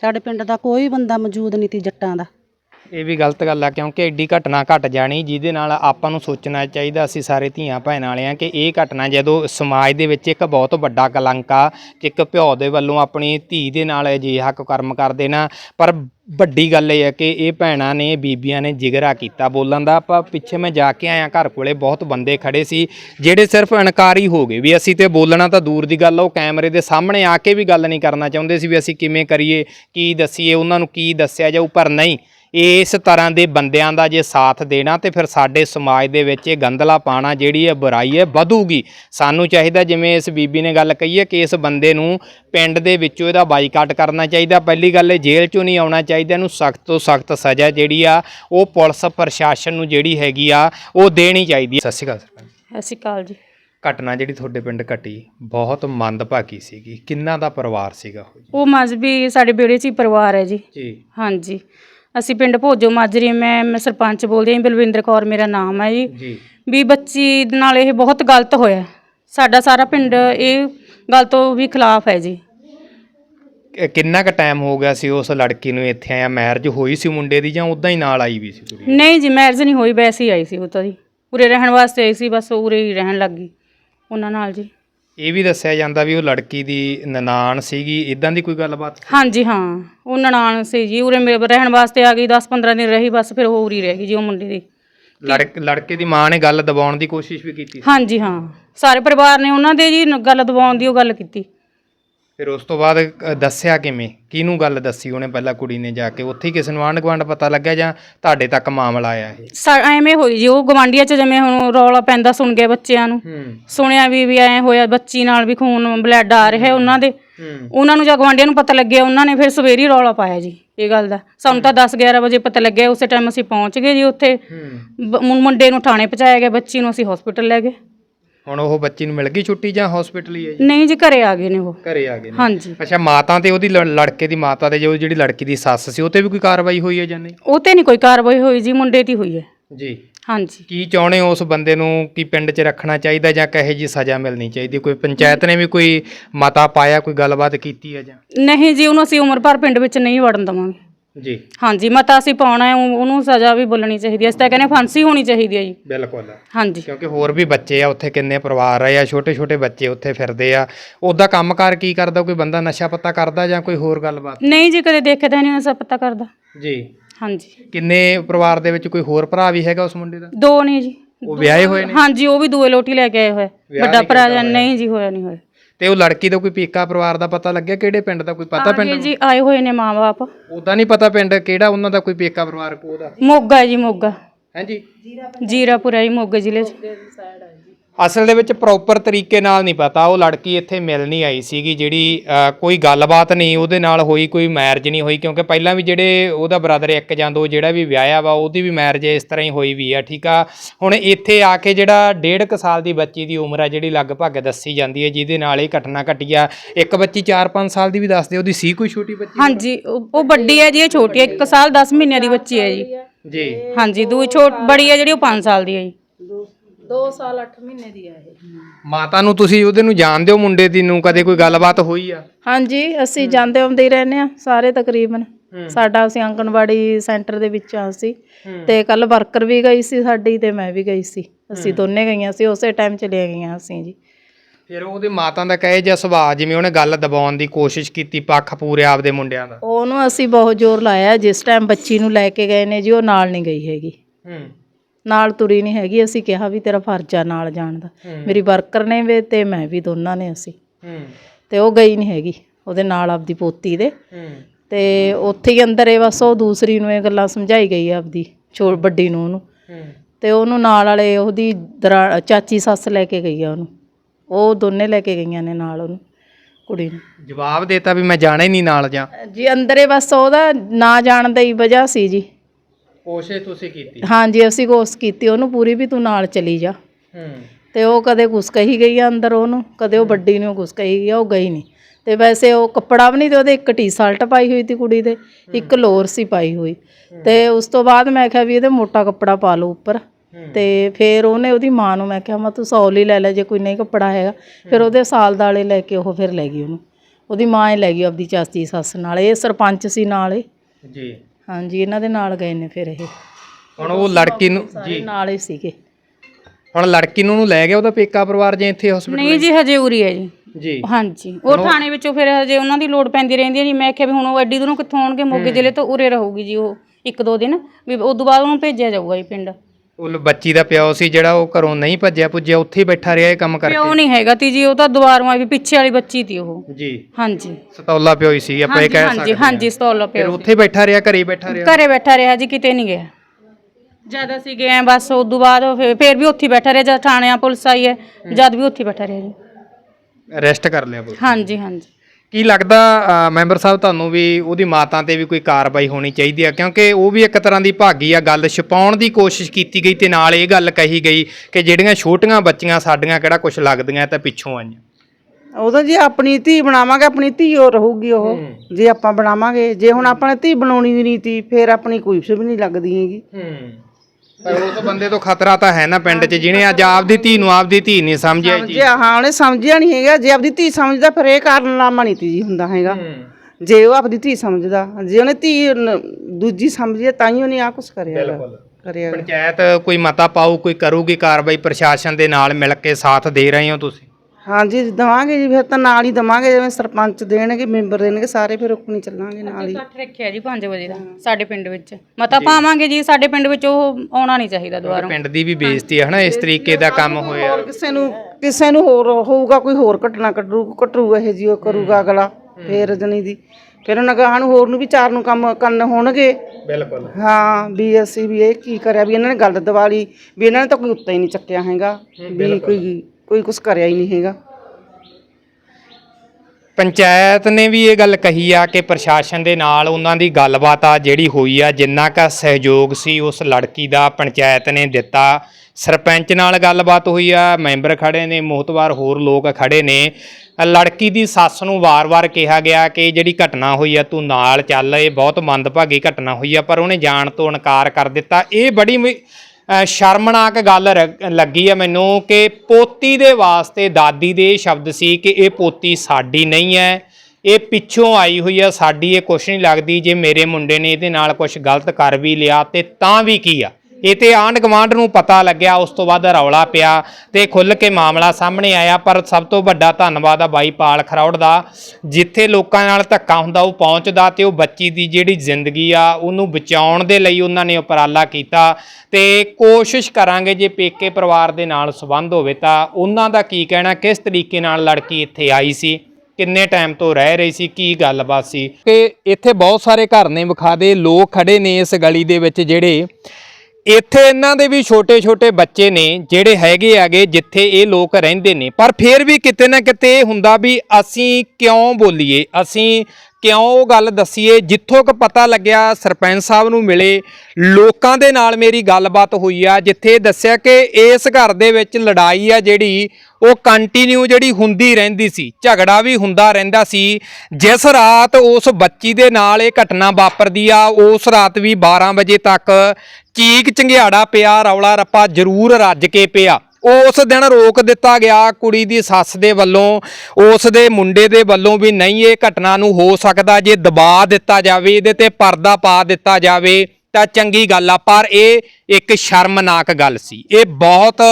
ਸਾਡੇ ਪਿੰਡ ਦਾ ਕੋਈ ਬੰਦਾ ਮੌਜੂਦ ਨਹੀਂ ਤੀ ਜੱਟਾਂ ਦਾ। ਇਹ ਵੀ ਗਲਤ ਗੱਲ ਆ, ਕਿਉਂਕਿ ਐਡੀ ਘਟਨਾ ਘਟ ਜਾਣੀ, ਜਿਹਦੇ ਨਾਲ ਆਪਾਂ ਨੂੰ ਸੋਚਣਾ ਚਾਹੀਦਾ, ਅਸੀਂ ਸਾਰੇ ਧੀਆਂ ਭੈਣਾਂ ਵਾਲਿਆਂ, ਕਿ ਇਹ ਘਟਨਾ ਜਦੋਂ ਸਮਾਜ ਦੇ ਵਿੱਚ ਇੱਕ ਬਹੁਤ ਵੱਡਾ ਕਲੰਕ ਆ, ਕਿ ਇੱਕ ਭਿਓ ਦੇ ਵੱਲੋਂ ਆਪਣੀ ਧੀ ਦੇ ਨਾਲ ਅਜਿਹਾ ਕਰਮ ਕਰ ਦੇਣਾ, ਪਰ ਵੱਡੀ ਗੱਲ ਇਹ ਹੈ ਕਿ ਇਹ ਭੈਣਾਂ ਨੇ, ਬੀਬੀਆਂ ਨੇ ਜਿਗਰਾ ਕੀਤਾ ਬੋਲਣ ਦਾ। ਆਪਾਂ ਪਿੱਛੇ ਮੈਂ ਜਾ ਕੇ ਆਇਆ, ਘਰ ਕੋਲੇ ਬਹੁਤ ਬੰਦੇ ਖੜੇ ਸੀ, ਜਿਹੜੇ ਸਿਰਫ ਇਨਕਾਰੀ ਹੋ ਗਏ ਵੀ ਅਸੀਂ ਤੇ ਬੋਲਣਾ ਤਾਂ ਦੂਰ ਦੀ ਗੱਲ ਆ, ਉਹ ਕੈਮਰੇ ਦੇ ਸਾਹਮਣੇ ਆ ਕੇ ਵੀ ਗੱਲ ਨਹੀਂ ਕਰਨਾ ਚਾਹੁੰਦੇ ਸੀ ਵੀ ਅਸੀਂ ਕਿਵੇਂ ਕਰੀਏ, ਕੀ ਦਸੀਏ, ਉਹਨਾਂ ਨੂੰ ਕੀ ਦੱਸਿਆ ਜਾਊ, ਪਰ ਨਹੀਂ। ਇਸ ਤਰ੍ਹਾਂ ਦੇ ਬੰਦਿਆਂ ਦਾ ਜੇ ਸਾਥ ਦੇਣਾ ਤੇ ਫਿਰ ਸਾਡੇ ਸਮਾਜ ਦੇ ਵਿੱਚ ਇਹ ਗੰਦਲਾ ਪਾਣਾ ਜਿਹੜੀ ਹੈ ਬੁਰਾਈ ਹੈ ਵਧੂਗੀ। ਸਾਨੂੰ ਚਾਹੀਦਾ ਜਿਵੇਂ ਇਸ ਬੀਬੀ ਨੇ ਗੱਲ ਕਹੀ ਹੈ ਕਿ ਇਸ ਬੰਦੇ ਨੂੰ ਪਿੰਡ ਦੇ ਵਿੱਚੋਂ ਇਹਦਾ ਬਾਈਕਾਟ ਕਰਨਾ ਚਾਹੀਦਾ। ਪਹਿਲੀ ਗੱਲ ਇਹ ਜੇਲ੍ਹ ਚੋਂ ਨਹੀਂ ਆਉਣਾ ਚਾਹੀਦਾ ਇਹਨੂੰ ਸਖਤ ਤੋਂ ਸਖਤ ਸਜ਼ਾ ਜਿਹੜੀ ਆ ਉਹ ਪੁਲਿਸ ਪ੍ਰਸ਼ਾਸਨ ਨੂੰ ਜਿਹੜੀ ਹੈਗੀ ਆ ਉਹ ਦੇਣੀ ਚਾਹੀਦੀ ਸਤਿ ਸ਼੍ਰੀ ਅਕਾਲ ਸਰਪੰਚ। ਸਤਿ ਸ਼੍ਰੀ ਅਕਾਲ ਜੀ। ਘਟਨਾ ਜਿਹੜੀ ਤੁਹਾਡੇ ਪਿੰਡ ਘਟੀ ਬਹੁਤ ਮੰਦਭਾਗੀ ਸੀਗੀ। ਕਿੰਨਾ ਦਾ ਪਰਿਵਾਰ ਸੀਗਾ ਉਹ ਉਹ ਮਜ਼ਬੀ ਸਾਡੇ ਬੇੜੇ 'ਚ ਹੀ ਪਰਿਵਾਰ ਹੈ ਜੀ। ਜੀ। ਹਾਂਜੀ। ਅਸੀਂ ਪਿੰਡ ਭੋਜੋ ਮਾਜਰੀ ਮੈਂ ਮੈਂ ਸਰਪੰਚ ਬੋਲਦੀ ਹਾਂ ਬਲਵਿੰਦਰ ਕੌਰ ਮੇਰਾ ਨਾਮ ਹੈ ਜੀ। ਜੀ। ਵੀ ਬੱਚੀ ਦੇ ਨਾਲ ਇਹ ਬਹੁਤ ਗਲਤ ਹੋਇਆ। ਸਾਡਾ ਸਾਰਾ ਪਿੰਡ ਇਹ ਗੱਲ ਤੋਂ ਵੀ ਖਿਲਾਫ ਹੈ ਜੀ। ਕਿ- ਕਿੰਨਾ ਕੁ ਟਾਈਮ ਹੋ ਗਿਆ ਸੀ ਉਸ ਲੜਕੀ ਨੂੰ ਇੱਥੇ ਆਇਆ? ਮੈਰਿਜ ਹੋਈ ਸੀ ਮੁੰਡੇ ਦੀ ਜਾਂ ਉਦਾਂ ਹੀ ਨਾਲ ਆਈ ਵੀ ਸੀ ਕੁੜੀ? ਨਹੀਂ ਜੀ ਮੈਰਿਜ ਨਹੀਂ ਹੋਈ ਵੈਸੇ ਹੀ ਆਈ ਸੀ ਉਹ ਤਾਂ ਜੀ। ਉਰੇ ਰਹਿਣ ਵਾਸਤੇ ਆਈ ਸੀ ਬਸ ਉਰੇ ਹੀ ਰਹਿਣ ਲੱਗ ਗਈ। ਉਹਨਾਂ ਨਾਲ ਜੀ। ਇਹ ਵੀ ਦੱਸਿਆ ਜਾਂਦਾ ਵੀ ਉਹ ਲੜਕੀ ਦੀ ਨਨਾਣ ਸੀਗੀ ਇਦਾਂ ਦੀ ਕੋਈ ਗੱਲਬਾਤ? ਹਾਂਜੀ ਹਾਂ। ਉਹ ਨਨਾਣ ਸੀ ਜੀ ਉਰੇ ਮੇਰੇ ਰਹਿਣ ਵਾਸਤੇ ਆ ਗਈ 10-15 ਦਿਨ ਰਹੀ ਬਸ ਫਿਰ ਉਹ ਉਰੀ ਰਹਿ ਗਈ ਜੀ ਉਹ ਮੁੰਡੇ ਦੀ। ਲੜਕ ਲੜਕੇ ਦੀ ਮਾਂ ਨੇ ਗੱਲ ਦਬਾਉਣ ਦੀ ਕੋਸ਼ਿਸ਼ ਵੀ ਕੀਤੀ? ਸੀ। ਹਾਂਜੀ ਹਾਂ। ਸਾਰੇ ਪਰਿਵਾਰ ਨੇ ਉਹਨਾਂ ਦੇ ਜੀ ਗੱਲ ਦਬਾਉਣ ਦੀ ਉਹ ਗੱਲ ਕੀਤੀ। ਫਿਰ ਉਸ ਤੋਂ ਬਾਅਦ ਅ, ਦੱਸਿਆ ਕਿਵੇਂ? ਕਿਹਨੂੰ ਗੱਲ ਦੱਸੀ ਉਹਨੇ ਪਹਿਲਾਂ ਕੁੜੀ ਨੇ ਜਾ ਕੇ? ਉੱਥੇ ਹੀ ਕਿਸੇ ਨੂੰ ਆਂਢ ਗੁਆਂਢ ਪਤਾ ਲੱਗਿਆ ਜਾਂ ਤੁਹਾਡੇ ਤੱਕ ਮਾਮਲਾ ਆਇਆ ਇਹ? ਸਾ- ਐਵੇਂ ਹੋਈ ਜੀ ਉਹ ਗਵਾਂਡੀਆਂ ਚ ਜਿਵੇਂ ਹੁਣ ਰੌਲਾ ਪੈਂਦਾ ਸੁਣ ਗਿਆ ਬੱਚਿਆਂ ਨੂੰ। ਹੂੰ। ਸੁਣਿਆ ਵੀ ਵੀ ਐ ਹੋਇਆ ਬੱਚੀ ਨਾਲ ਵੀ ਖੂਨ ਬਲੱਡ ਆ ਰਿਹਾ ਉਹਨਾਂ ਦੇ। ਹੂੰ। ਉਹਨਾਂ ਨੂੰ ਜਦ ਗਵਾਂਡੀਆਂ ਨੂੰ ਪਤਾ ਲੱਗਿਆ ਉਹਨਾਂ ਨੇ ਫਿਰ ਸਵੇਰੀ ਰੌਲਾ ਪਾਇਆ ਜੀ ਇਹ ਗੱਲ ਦਾ। ਸਾਨੂੰ ਤਾਂ 10 11 ਵਜੇ ਪਤਾ ਲੱਗਿਆ ਉਸੇ ਟਾਈਮ ਅਸੀਂ ਪਹੁੰਚ ਗਏ ਜੀ ਉੱਥੇ। ਹੂੰ। ਬ- ਮੁੰ- ਮੁੰਡੇ ਨੂੰ ਥਾਣੇ ਪਹੁੰਚਾਇਆ ਗਿਆ ਬੱਚੀ ਨੂੰ ਅਸੀਂ ਹਸਪੀਟਲ ਲੈ ਗਏ। ਹੁਣ ਉਹ ਬੱਚੀ ਨੂੰ ਮਿਲ ਗਈ ਛੁੱਟੀ ਜਾਂ ਹਸਪੀਟਲ ਹੀ ਹੈ ਜੀ? ਨਹੀਂ ਜੀ ਘਰੇ ਆ ਗਏ ਨੇ ਉਹ। ਘਰੇ ਆ ਗਏ ਨੇ। ਹਾਂਜੀ। ਅੱਛਾ ਮਾਤਾ ਤੇ ਉਹਦੀ ਲੜ- ਲੜਕੇ ਦੀ ਮਾਤਾ ਤੇ ਜੋ ਜਿਹੜੀ ਲੜਕੀ ਦੀ ਸੱਸ ਸੀ ਉਹ ਤੇ ਵੀ ਕੋਈ ਕਾਰਵਾਈ ਹੋਈ ਹੈ ਜਾਂ ਨਹੀਂ? ਉਹ ਤੇ ਨਹੀਂ ਕੋਈ ਕਾਰਵਾਈ ਹੋਈ ਜੀ ਮੁੰਡੇ ਦੀ ਹੋਈ ਹੈ। ਜੀ। ਹਾਂਜੀ। ਕੀ ਚਾਹੁੰਦੇ ਹੋ ਉਸ ਬੰਦੇ ਨੂੰ ਕੀ ਪਿੰਡ 'ਚ ਰੱਖਣਾ ਚਾਹੀਦਾ ਜਾਂ ਕਹੇ ਜੀ ਸਜ਼ਾ ਮਿਲਣੀ ਚਾਹੀਦੀ? ਕੋਈ ਪੰਚਾਇਤ ਨੇ ਵੀ ਕੋਈ ਮਤਾ ਪਾਇਆ ਕੋਈ ਗੱਲਬਾਤ ਕੀਤੀ ਹੈ ਜਾਂ? ਨਹੀਂ ਜੀ ਉਹਨੂੰ ਅਸੀਂ ਉਮਰ ਭਰ ਪਿੰਡ ਵਿੱਚ ਨਹੀਂ ਵੜਨ ਦਵਾਂਗੇ। ਜੀ। ਹਾਂਜੀ ਮਤਾ ਅਸੀਂ ਪਾਉਣਾ ਹੈ ਉਹ- ਉਹਨੂੰ ਸਜ਼ਾ ਵੀ ਬੋਲਣੀ ਚਾਹੀਦੀ ਹੈ। ਅਸੀਂ ਤਾਂ ਕਹਿੰਦੇ ਫਾਂਸੀ ਹੋਣੀ ਚਾਹੀਦੀ ਹੈ ਜੀ। ਬਿਲਕੁਲ। ਹਾਂਜੀ। ਕਿਉਂਕਿ ਹੋਰ ਵੀ ਬੱਚੇ ਆ ਉੱਥੇ ਕਿੰਨੇ ਪਰਿਵਾਰ ਆ ਜਾਂ ਛੋਟੇ ਛੋਟੇ ਬੱਚੇ ਉੱਥੇ ਫਿਰਦੇ ਆ। ਉਹਦਾ ਕੰਮਕਾਰ ਕੀ ਕਰਦਾ? ਕੋਈ ਬੰਦਾ ਨਸ਼ਾ ਪੱਤਾ ਕਰਦਾ ਜਾਂ ਕੋਈ ਹੋਰ ਗੱਲਬਾਤ? ਨਹੀਂ ਜੀ ਕਦੇ ਦੇਖਿਆ ਤਾਂ ਨਹੀਂ ਨਸ਼ਾ ਪਤਾ ਕਰਦਾ। ਜੀ। ਹਾਂਜੀ। ਕਿੰਨੇ ਪਰਿਵਾਰ ਦੇ ਵਿੱਚ ਕੋਈ ਹੋਰ ਭਰਾ ਵੀ ਹੈਗਾ ਉਸ ਮੁੰਡੇ ਦਾ? ਦੋ ਨੇ ਜੀ। ਉਹ ਵਿਆਹੇ ਹੋਏ ਨੇ? ਹਾਂਜੀ ਉਹ ਵੀ ਦੂਏ ਲੋਟੀ ਲੈ ਕੇ ਆਏ ਹੋਏ। ਵਿਆਹ ਵੱਡਾ ਨਹੀਂ ਭਰਾ ਜਾਂ ਨਹੀਂ ਜੀ ਹੋਇਆ ਨਹੀਂ ਹੋਇਆ। ਤੇ ਉਹ ਲੜਕੀ ਦਾ ਕੋਈ ਪੀਕਾ ਪਰਿਵਾਰ ਦਾ ਪਤਾ ਲੱਗਿਆ? ਕਿਹੜੇ ਪਿੰਡ ਦਾ ਕੋਈ ਪਤਾ ਪਿੰਡ ਆਗੇ ਜੀ ਆਏ ਹੋਏ ਨੇ ਮਾਂ-ਬਾਪ। ਉਹਦਾ ਨਹੀਂ ਪਤਾ ਪਿੰਡ ਕਿਹੜਾ ਉਹਨਾਂ ਦਾ ਕੋਈ ਪੀਕਾ ਪਰਿਵਾਰ ਉਹਦਾ? ਮੋਗਾ ਜੀ ਮੋਗਾ। ਹੈ ਜੀ? ਜੀਰਾਪੁਰਾ ਜੀ ਮੋਗੇ ਜ਼ਿਲ੍ਹੇ 'ਚ। ਅਸਲ ਦੇ ਵਿੱਚ ਪ੍ਰੋਪਰ ਤਰੀਕੇ ਨਾਲ ਨਹੀਂ ਪਤਾ। ਉਹ ਲੜਕੀ ਇੱਥੇ ਮਿਲਣੀ ਆਈ ਸੀਗੀ ਜਿਹੜੀ ਕੋਈ ਗੱਲਬਾਤ ਨਹੀਂ ਉਹਦੇ ਨਾਲ ਹੋਈ ਕੋਈ ਮੈਰਿਜ ਨਹੀਂ ਹੋਈ ਕਿਉਂਕਿ ਪਹਿਲਾਂ ਵੀ ਜਿਹੜੇ ਉਹਦਾ ਬ੍ਰਦਰ ਇੱਕ ਜਾਂ ਦੋ ਜਿਹੜਾ ਵੀ ਵਿਆਹਿਆ ਵਾ ਉਹਦੀ ਵੀ ਮੈਰਿਜ ਇਸ ਤਰ੍ਹਾਂ ਹੀ ਹੋਈ ਵੀ ਆ ਠੀਕ ਆ? ਹੁਣ ਇੱਥੇ ਆ ਕੇ ਜਿਹੜਾ ਡੇਢ ਕੁ ਸਾਲ ਦੀ ਬੱਚੀ ਦੀ ਉਮਰ ਆ ਜਿਹੜੀ ਲਗਭਗ ਦੱਸੀ ਜਾਂਦੀ ਹੈ ਜਿਹਦੇ ਨਾਲ ਇਹ ਘਟਨਾ ਘਟੀ ਆ। ਇੱਕ ਬੱਚੀ 4-5 ਸਾਲ ਦੀ ਵੀ ਦੱਸਦੇ ਉਹਦੀ ਸੀ ਕੋਈ ਛੋਟੀ ਬੱਚੀ? ਹਾਂਜੀ ਉਹ ਵੱਡੀ ਹੈ ਜੀ ਇਹ ਛੋਟੀ ਹੈ 1 ਸਾਲ 10 ਮਹੀਨਿਆਂ ਦੀ ਬੱਚੀ ਹੈ ਜੀ। ਜੀ। ਹਾਂਜੀ ਦੂਈ ਛੋਟ ਬੜੀ ਹੈ ਜਿਹੜੀ ਉਹ 5 ਸਾਲ ਦੀ ਹੈ ਜੀ। ਮਾਤਾ ਨੂੰ ਤੁਸੀਂ ਉਹਦੇ ਨੂੰ ਜਾਣਦੇ ਹੋ ਮੁੰਡੇ ਦੀ? ਨੂੰ ਕਦੇ ਕੋਈ ਗੱਲਬਾਤ ਹੋਈ ਆ? ਹਾਂਜੀ ਅਸੀਂ ਜਾਂਦੇ ਆਉਂਦੇ ਹੀ ਰਹਿੰਦੇ ਆ ਸਾਰੇ ਤਕਰੀਬਨ। ਸਾਡਾ ਅਸੀਂ ਆਂਗਣਵਾੜੀ ਸੈਂਟਰ ਦੇ ਵਿੱਚ ਆ ਸੀ ਤੇ ਕੱਲ ਵਰਕਰ ਵੀ ਗਈ ਸੀ ਸਾਡੀ ਤੇ ਮੈਂ ਵੀ ਗਈ ਸੀ। ਅਸੀਂ ਦੋਨੇ ਗਈਆਂ ਸੀ ਉਸੇ ਟਾਈਮ ਚਲੇ ਗਈਆਂ ਅਸੀਂ ਜੀ। ਫਿਰ ਉਹਦੇ ਮਾਤਾ ਦਾ ਕਹੇ ਜਿਹਾ ਸੁਭਾਅ ਜਿਵੇਂ ਉਹਨੇ ਗੱਲ ਦਬਾਉਣ ਦੀ ਕੋਸ਼ਿਸ਼ ਕੀਤੀ ਪੱਖ ਪੂਰੇ ਆਪਦੇ ਮੁੰਡਿਆਂ ਦਾ। ਉਹਨੂੰ ਅਸੀਂ ਬਹੁਤ ਜ਼ੋਰ ਲਾਇਆ ਜਿਸ ਟਾਈਮ ਬੱਚੀ ਨੂੰ ਲੈ ਕੇ ਗਏ ਨੇ ਜੀ ਉਹ ਨਾਲ ਨਹੀਂ ਗਈ ਹੈਗੀ। ਹੂੰ। ਨਾਲ ਤੁਰੀ ਨਹੀਂ ਹੈਗੀ। ਅਸੀਂ ਕਿਹਾ ਵੀ ਤੇਰਾ ਫਰਜ਼ ਆ ਨਾਲ ਜਾਣ ਦਾ। ਮੇਰੀ ਵਰਕਰ ਨੇ ਵੀ ਤੇ ਮੈਂ ਵੀ ਦੋਨਾਂ ਨੇ ਅਸੀਂ। ਤੇ ਉਹ ਗਈ ਨਹੀਂ ਹੈਗੀ। ਉਹਦੇ ਨਾਲ ਆਪਦੀ ਪੋਤੀ ਦੇ। ਤੇ ਉੱਥੇ ਹੀ ਅੰਦਰ ਇਹ ਬਸ ਉਹ ਦੂਸਰੀ ਨੂੰ ਇਹ ਗੱਲਾਂ ਸਮਝਾਈ ਗਈ ਆਪਦੀ ਛੋ ਵੱਡੀ ਨੂੰ ਉਹਨੂੰ। ਤੇ ਉਹਨੂੰ ਨਾਲ ਵਾਲੇ ਉਹਦੀ ਚਾਚੀ ਸੱਸ ਲੈ ਕੇ ਗਈ ਆ ਉਹਨੂੰ। ਉਹ ਦੋਨੇ ਲੈ ਕੇ ਗਈਆਂ ਨੇ ਨਾਲ ਉਹਨੂੰ ਕੁੜੀ ਨੂੰ। ਜਵਾਬ ਦੇਤਾ ਵੀ ਮੈਂ ਜਾਣਾ ਹੀ ਨਹੀਂ ਨਾਲ ਜਾਂ। ਜੀ ਅੰਦਰੇ ਬਸ ਉਹਦਾ ਨਾ ਜਾਣ ਦੀ ਵਜ੍ਹਾ ਸੀ ਜੀ। ਕੋਸ਼ਿਸ਼ ਤੁਸੀਂ ਕੀਤੀ? ਹਾਂਜੀ ਅਸੀਂ ਕੋਸ਼ਿਸ਼ ਕੀਤੀ ਉਹਨੂੰ ਪੂਰੀ ਵੀ ਤੂੰ ਨਾਲ ਚਲੀ ਜਾ। ਹੂੰ। ਤੇ ਉਹ ਕਦੇ ਕੁਛ ਕਹੀ ਗਈ ਆ ਅੰਦਰ ਉਹਨੂੰ ਕਦੇ ਉਹ ਵੱਡੀ ਨੂੰ ਕੁਛ ਕਹੀ ਗਈ ਆ ਉਹ ਗਈ ਨਹੀਂ। ਤੇ ਵੈਸੇ ਉਹ ਕੱਪੜਾ ਵੀ ਨਹੀਂ ਤੇ ਉਹਦੇ ਇੱਕ ਟੀ-ਸ਼ਰਟ ਪਾਈ ਹੋਈ ਤੀ ਕੁੜੀ ਦੇ ਇੱਕ ਲੋਰ ਸੀ ਪਾਈ ਹੋਈ। ਤੇ ਉਸ ਤੋਂ ਬਾਅਦ ਮੈਂ ਕਿਹਾ ਵੀ ਇਹਦੇ ਮੋਟਾ ਕੱਪੜਾ ਪਾ ਲਓ ਉੱਪਰ। ਤੇ ਫਿਰ ਉਹਨੇ ਉਹਦੀ ਮਾਂ ਨੂੰ ਮੈਂ ਕਿਹਾ ਮੈਂ ਤੂੰ ਸੌਲ ਹੀ ਲੈ ਲੈ ਜੇ ਕੋਈ ਨਹੀਂ ਕੱਪੜਾ ਹੈਗਾ। ਫਿਰ ਉਹਦੇ ਸਾਲ ਦਾਲੇ ਲੈ ਕੇ ਉਹ ਫਿਰ ਲੈ ਗਈ ਉਹਨੂੰ। ਉਹਦੀ ਮਾਂ ਹੀ ਲੈ ਗਈ ਆਪਦੀ ਚਾਚੀ ਸੱਸ ਨਾਲ ਇਹ ਸਰਪੰਚ ਸੀ ਨਾਲ ਹੀ ਜੀ। ਹਾਂਜੀ ਇਹਨਾਂ ਦੇ ਨਾਲ ਗਏ ਨੇ ਫਿਰ ਇਹ। ਹੁਣ ਉਹ ਲੜਕੀ ਨੂੰ ਸਾਰੇ ਨਾਲ ਹੀ ਸੀਗੇ। ਹੁਣ ਲੜਕੀ ਨੂੰ ਉਹਨੂੰ ਲੈ ਗਿਆ ਉਹਦਾ ਪੇਕਾ ਪਰਿਵਾਰ ਜਾਂ ਇੱਥੇ ਹਸਪੀਟਲ ਨਹੀਂ ਜੀ ਹਜੇ ਉਰੀ ਹੈ ਜੀ। ਜੀ। ਹਾਂਜੀ। ਉਹ ਥਾਣੇ ਵਿੱਚੋਂ ਫਿਰ ਹਜੇ ਉਹਨਾਂ ਦੀ ਲੋੜ ਪੈਂਦੀ ਰਹਿੰਦੀ ਹੈ ਜੀ। ਮੈਂ ਕਿਹਾ ਵੀ ਹੁਣ ਉਹ ਐਡੀ ਦੂਰੋਂ ਕਿੱਥੋਂ ਆਉਣਗੇ? ਮੋਗੇ ਜ਼ਿਲ੍ਹੇ ਤੋਂ ਉਰੇ ਰਹੂਗੀ ਜੀ ਉਹ ਇੱਕ ਦੋ ਦਿਨ। ਵੀ ਉਸ ਤੋਂ ਬਾਅਦ ਉਹਨੂੰ ਭੇਜਿਆ ਜਾਊਗਾ ਜੀ ਪਿੰਡ। ਉਹ ਬੱਚੀ ਦਾ ਪਿਓ ਸੀ ਜਿਹੜਾ ਉਹ ਘਰੋਂ ਨਹੀਂ ਭੱਜਿਆ ਪੁੱਜਿਆ ਉੱਥੇ ਹੀ ਬੈਠਾ ਰਿਹਾ ਇਹ ਕੰਮ ਕਰਕੇ। ਪਿਓ ਨਹੀਂ ਹੈਗਾ ਤੀ ਜੀ ਉਹ ਤਾਂ ਦੁਬਾਰੋਂ ਆਈ ਵੀ ਪਿੱਛੇ ਵਾਲੀ ਬੱਚੀ ਤੀ ਉਹ। ਜੀ। ਹਾਂਜੀ। ਸਤੌਲਾ ਪਿਓ ਹੀ ਸੀ ਆਪਾਂ ਇਹ ਹਾਂਜੀ ਕਹਿ ਹਾਂਜੀ ਸਕਦੇ ਹਾਂਜੀ ਸਤੌਲਾ ਫਿਰ ਪਿਓ ਉੱਥੇ ਹੀ ਬੈਠਾ ਰਿਹਾ ਘਰੇ ਹੀ ਬੈਠਾ ਰਿਹਾ। ਘਰੇ ਬੈਠਾ ਰਿਹਾ ਜੀ ਕਿਤੇ ਨਹੀਂ ਗਿਆ। ਜਦ ਅਸੀਂ ਗਏ ਹਾਂ ਬਸ ਉਸ ਤੋਂ ਬਾਅਦ ਉਹ ਫਿਰ- ਫਿਰ ਵੀ ਉੱਥੇ ਹੀ ਬੈਠਾ ਰਿਹਾ ਜਦ ਥਾਣਿਆਂ ਪੁਲਿਸ ਆਈ ਹੈ ਜਦ ਵੀ ਉੱਥੇ ਹੀ ਬੈਠਾ ਰਿਹਾ ਜੀ। ਅਰੈਸਟ ਕਰ ਲਿਆ ਪੁਲਿਸ ਹਾਂਜੀ ਹਾਂਜੀ। ਕੀ ਲੱਗਦਾ ਮੈਂਬਰ ਸਾਹਿਬ ਤੁਹਾਨੂੰ ਵੀ ਉਹਦੀ ਮਾਤਾ ਤੇ ਵੀ ਕੋਈ ਕਾਰਵਾਈ ਹੋਣੀ ਚਾਹੀਦੀ ਆ? ਕਿਉਂਕਿ ਉਹ ਵੀ ਇੱਕ ਤਰ੍ਹਾਂ ਦੀ ਭਾਗੀ ਆ ਗੱਲ ਛੁਪਾਉਣ ਦੀ ਕੋਸ਼ਿਸ਼ ਕੀਤੀ ਗਈ ਤੇ ਨਾਲ ਇਹ ਗੱਲ ਕਹੀ ਗਈ ਕਿ ਜਿਹੜੀਆਂ ਛੋਟੀਆਂ ਬੱਚੀਆਂ ਸਾਡੀਆਂ ਕਿਹੜਾ ਕੁਝ ਲੱਗਦੀਆਂ ਤਾਂ ਪਿੱਛੋਂ ਆਈਆਂ। ਉਦੋਂ ਜੇ ਆਪਣੀ ਧੀ ਬਣਾਵਾਂਗੇ ਆਪਣੀ ਧੀ ਉਹ ਰਹੂਗੀ ਉਹ। ਜੇ ਆਪਾਂ ਬਣਾਵਾਂਗੇ ਜੇ ਹੁਣ ਆਪਾਂ ਨੇ ਧੀ ਬਣਾਉਣੀ ਵੀ ਨਹੀਂ ਤੀ ਫੇਰ ਆਪਣੀ ਕੋਈ ਵੀ ਨਹੀਂ ਲੱਗਦੀ ਹੈਗੀ। ਹੂੰ। ਪਰ ਉਸ ਬੰਦੇ ਤੋਂ ਖਤਰਾ ਤਾਂ ਹੈ ਨਾ ਪਿੰਡ 'ਚ ਜਿਹਨੇ ਅੱਜ ਆਪਦੀ ਧੀ ਨੂੰ ਆਪਦੀ ਧੀ ਨਹੀਂ ਸਮਝਿਆ। ਜੀ ਜੇ ਹਾਂ ਉਹਨੇ ਸਮਝਿਆ ਨਹੀਂ ਹੈਗਾ। ਜੇ ਆਪਦੀ ਧੀ ਸਮਝਦਾ ਫਿਰ ਇਹ ਕਾਰਨਾਮਾ ਨਹੀਂ ਤੀ ਜੀ ਹੁੰਦਾ ਹੈਗਾ। ਜੇ ਉਹ ਆਪਦੀ ਧੀ ਸਮਝਦਾ ਜੇ ਉਹਨੇ ਧੀ ਨ- ਦੂਜੀ ਸਮਝੀ ਤਾਂ ਹੀ ਉਹਨੇ ਆ ਕੁਛ ਕਰਿਆ ਹੈਗਾ। ਕਰਿਆ ਹੈਗਾ। ਪੰਚਾਇਤ ਕੋਈ ਮਤਾ ਪਾਊ ਕੋਈ ਕਰੂਗੀ ਕਾਰਵਾਈ ਪ੍ਰਸ਼ਾਸਨ ਦੇ ਨਾਲ ਮਿਲ ਕੇ ਸਾਥ ਦੇ ਰਹੇ ਹੋ ਤੁਸੀਂ? ਹਾਂਜੀ ਦਵਾਂਗੇ ਜੀ ਫਿਰ ਤਾਂ ਨਾਲ ਹੀ ਦਵਾਂਗੇ ਜਿਵੇਂ ਸਰਪੰਚ ਦੇਣਗੇ ਮੈਂਬਰ ਦੇਣਗੇ ਸਾਰੇ ਫਿਰ ਉਕਣੀ ਚੱਲਾਂਗੇ ਨਾਲ ਹੀ। ਇਕੱਠ ਰੱਖਿਆ ਜੀ 5 ਵਜੇ ਦਾ ਸਾਡੇ ਪਿੰਡ ਵਿੱਚ। ਮਤਾ ਪਾਵਾਂਗੇ ਜੀ ਸਾਡੇ ਪਿੰਡ ਵਿੱਚ ਉਹ ਆਉਣਾ ਨਹੀਂ ਚਾਹੀਦਾ ਦੁਬਾਰਾ। ਪਿੰਡ ਦੀ ਵੀ ਬੇਇੱਜ਼ਤੀ ਹੈ ਨਾ ਇਸ ਤਰੀਕੇ ਦਾ ਕੰਮ ਹੋਇਆ। ਹੋਰ ਕਿਸੇ ਨੂੰ ਕਿਸੇ ਨੂੰ ਹੋਰ ਹੋਊਗਾ ਕੋਈ ਹੋਰ ਘਟਨਾ ਘਟੂ ਘਟੂ ਇਹ ਜੀ ਉਹ ਕਰੂਗਾ ਅਗਲਾ ਫੇਰ ਜਣੀ ਦੀ। ਫਿਰ ਉਹਨਾਂ ਗਾਹਾਂ ਨੂੰ ਹੋਰ ਨੂੰ ਵੀ ਚਾਰ ਨੂੰ ਕੰਮ ਕਰਨ ਹੋਣਗੇ। ਬਿਲਕੁਲ। ਹਾਂ ਵੀ ਅਸੀਂ ਵੀ ਇਹ ਕੀ ਕਰਿਆ ਵੀ ਇਹਨਾਂ ਨੇ ਗੱਲ ਦਿਵਾਲੀ ਵੀ ਇਹਨਾਂ ਨੇ ਤਾਂ ਕੋਈ ਉੱਤਾ ਹੀ ਨਹੀਂ ਚੱਕਿਆ ਹੈਗਾ ਵੀ ਕੋਈ ਕੋਈ ਕੁਝ ਕਰਿਆ ਹੀ ਨਹੀਂ ਹੈਗਾ। ਪੰਚਾਇਤ ਨੇ ਵੀ ਇਹ ਗੱਲ ਕਹੀ ਆ ਕਿ ਪ੍ਰਸ਼ਾਸਨ ਦੇ ਨਾਲ ਉਹਨਾਂ ਦੀ ਗੱਲਬਾਤ ਆ ਜਿਹੜੀ ਹੋਈ ਆ, ਜਿੰਨਾ ਕਾ ਸਹਿਯੋਗ ਸੀ ਉਸ ਲੜਕੀ ਦਾ ਪੰਚਾਇਤ ਨੇ ਦਿੱਤਾ। ਸਰਪੰਚ ਨਾਲ ਗੱਲਬਾਤ ਹੋਈ ਆ, ਮੈਂਬਰ ਖੜੇ ਨੇ, ਮੋਹਤਵਾਰ ਹੋਰ ਲੋਕ ਖੜੇ ਨੇ। ਲੜਕੀ ਦੀ ਸੱਸ ਨੂੰ ਵਾਰ-ਵਾਰ ਕਿਹਾ ਗਿਆ ਕਿ ਜਿਹੜੀ ਘਟਨਾ ਹੋਈ ਆ, ਤੂੰ ਨਾਲ ਚੱਲ, ਇਹ ਬਹੁਤ ਮੰਦਭਾਗੀ ਘਟਨਾ ਹੋਈ ਆ, ਪਰ ਉਹਨੇ ਜਾਣ ਤੋਂ ਇਨਕਾਰ ਕਰ ਦਿੱਤਾ। ਇਹ ਬੜੀ ਸ਼ਰਮਨਾਕ ਗੱਲ ਰ- ਲੱਗੀ ਆ ਮੈਨੂੰ ਕਿ ਪੋਤੀ ਦੇ ਵਾਸਤੇ ਦਾਦੀ ਦੇ ਇਹ ਸ਼ਬਦ ਸੀ ਕਿ ਇਹ ਪੋਤੀ ਸਾਡੀ ਨਹੀਂ ਹੈ, ਇਹ ਪਿੱਛੋਂ ਆਈ ਹੋਈ ਆ, ਸਾਡੀ ਇਹ ਕੁਛ ਨਹੀਂ ਲੱਗਦੀ, ਜੇ ਮੇਰੇ ਮੁੰਡੇ ਨੇ ਇਹਦੇ ਨਾਲ ਕੁਝ ਗਲਤ ਕਰ ਵੀ ਲਿਆ ਤੇ ਤਾਂ ਵੀ ਕੀ ਆ? ਇਹ ਤੇ ਆਂਢ ਗਵਾਂਢ ਨੂੰ ਪਤਾ ਲੱਗਿਆ, ਉਸ ਤੋਂ ਬਾਅਦ ਰੌਲਾ ਪਿਆ ਤੇ ਖੁੱਲ ਕੇ ਮਾਮਲਾ ਸਾਹਮਣੇ ਆਇਆ। ਪਰ ਸਭ ਤੋਂ ਵੱਡਾ ਧੰਨਵਾਦ ਆ ਬਾਈ ਪਾਲ ਖਰੌੜ ਦਾ, ਜਿੱਥੇ ਲੋਕਾਂ ਨਾਲ ਧੱਕਾ ਹੁੰਦਾ ਉਹ ਪਹੁੰਚਦਾ ਤੇ ਉਹ ਬੱਚੀ ਦੀ ਜਿਹੜੀ ਜ਼ਿੰਦਗੀ ਆ, ਉਹਨੂੰ ਬਚਾਉਣ ਦੇ ਲਈ ਉਹਨਾਂ ਨੇ ਉਪਰਾਲਾ ਕੀਤਾ ਤੇ ਕੋਸ਼ਿਸ਼ ਕਰਾਂਗੇ ਜੇ ਪੇਕੇ ਪਰਿਵਾਰ ਦੇ ਨਾਲ ਸੰਬੰਧ ਹੋਵੇ ਤਾਂ ਉਹਨਾਂ ਦਾ ਕੀ ਕਹਿਣਾ, ਕਿਸ ਤਰੀਕੇ ਨਾਲ ਲੜਕੀ ਇੱਥੇ ਆਈ ਸੀ, ਕਿੰਨੇ ਟਾਈਮ ਤੋਂ ਰਹਿ ਰਹੀ ਸੀ, ਕੀ ਗੱਲਬਾਤ ਸੀ? ਕਿ ਇੱਥੇ ਬਹੁਤ ਸਾਰੇ ਘਰ ਨੇ ਵਿਖਾ ਦੇ ਲੋਕ ਖੜੇ ਨੇ ਇਸ ਗਲੀ ਦੇ ਵਿੱਚ ਜਿਹੜੇ ਇੱਥੇ ਇਹਨਾਂ ਦੇ ਵੀ ਛੋਟੇ-ਛੋਟੇ ਬੱਚੇ ਨੇ, ਜਿਹੜੇ ਹੈਗੇ ਆਗੇ ਜਿੱਥੇ ਇਹ ਲੋਕ ਰਹਿੰਦੇ ਨੇ। ਪਰ ਫਿਰ ਵੀ ਕਿਤੇ ਨਾ ਕਿਤੇ ਇਹ ਹੁੰਦਾ ਵੀ ਅਸੀਂ ਕਿਉਂ ਬੋਲੀਏ? ਅਸੀਂ ਕਿਉਂ ਉਹ ਗੱਲ ਦਸੀਏ? ਜਿੱਥੋਂ ਕ ਪਤਾ ਲੱਗਿਆ, ਸਰਪੰਚ ਸਾਹਿਬ ਨੂੰ ਮਿਲੇ। ਲੋਕਾਂ ਦੇ ਨਾਲ ਮੇਰੀ ਗੱਲਬਾਤ ਹੋਈ ਆ, ਜਿੱਥੇ ਦੱਸਿਆ ਕਿ ਇਸ ਘਰ ਦੇ ਵਿੱਚ ਲੜਾਈ ਆ ਜਿਹੜੀ, ਉਹ ਕੰਟੀਨਿਊ ਜਿਹੜੀ ਹੁੰਦੀ ਰਹਿੰਦੀ ਸੀ, ਝਗੜਾ ਵੀ ਹੁੰਦਾ ਰਹਿੰਦਾ ਸੀ। ਜਿਸ ਰਾਤ ਉਸ ਬੱਚੀ ਦੇ ਨਾਲ ਇਹ ਘਟਨਾ ਵਾਪਰਦੀ ਆ, ਉਸ ਰਾਤ ਵੀ 12 ਵਜੇ ਤੱਕ ਚੀਕ ਚੰਗਿਆੜਾ ਪਿਆ ਰੌਲਾ ਰੱਪਾ ਜ਼ਰੂਰ ਰੱਜ ਕੇ ਪਿਆ। ਉਸ ਦਿਨ ਰੋਕ ਦਿੱਤਾ ਗਿਆ ਕੁੜੀ ਦੀ ਸੱਸ ਦੇ ਵੱਲੋਂ। ਉਸ ਦੇ ਮੁੰਡੇ ਦੇ ਵੱਲੋਂ ਵੀ ਨਹੀਂ ਇਹ ਘਟਨਾ ਨੂੰ ਹੋ ਸਕਦਾ ਜੇ ਦਬਾ ਦਿੱਤਾ ਜਾਵੇ, ਇਹਦੇ ਤੇ ਪਰਦਾ ਪਾ ਦਿੱਤਾ ਜਾਵੇ, ਤਾਂ ਚੰਗੀ ਗੱਲ ਆ। ਪਰ ਇਹ ਇੱਕ ਸ਼ਰਮਨਾਕ ਗੱਲ ਸੀ। ਇਹ ਬਹੁਤ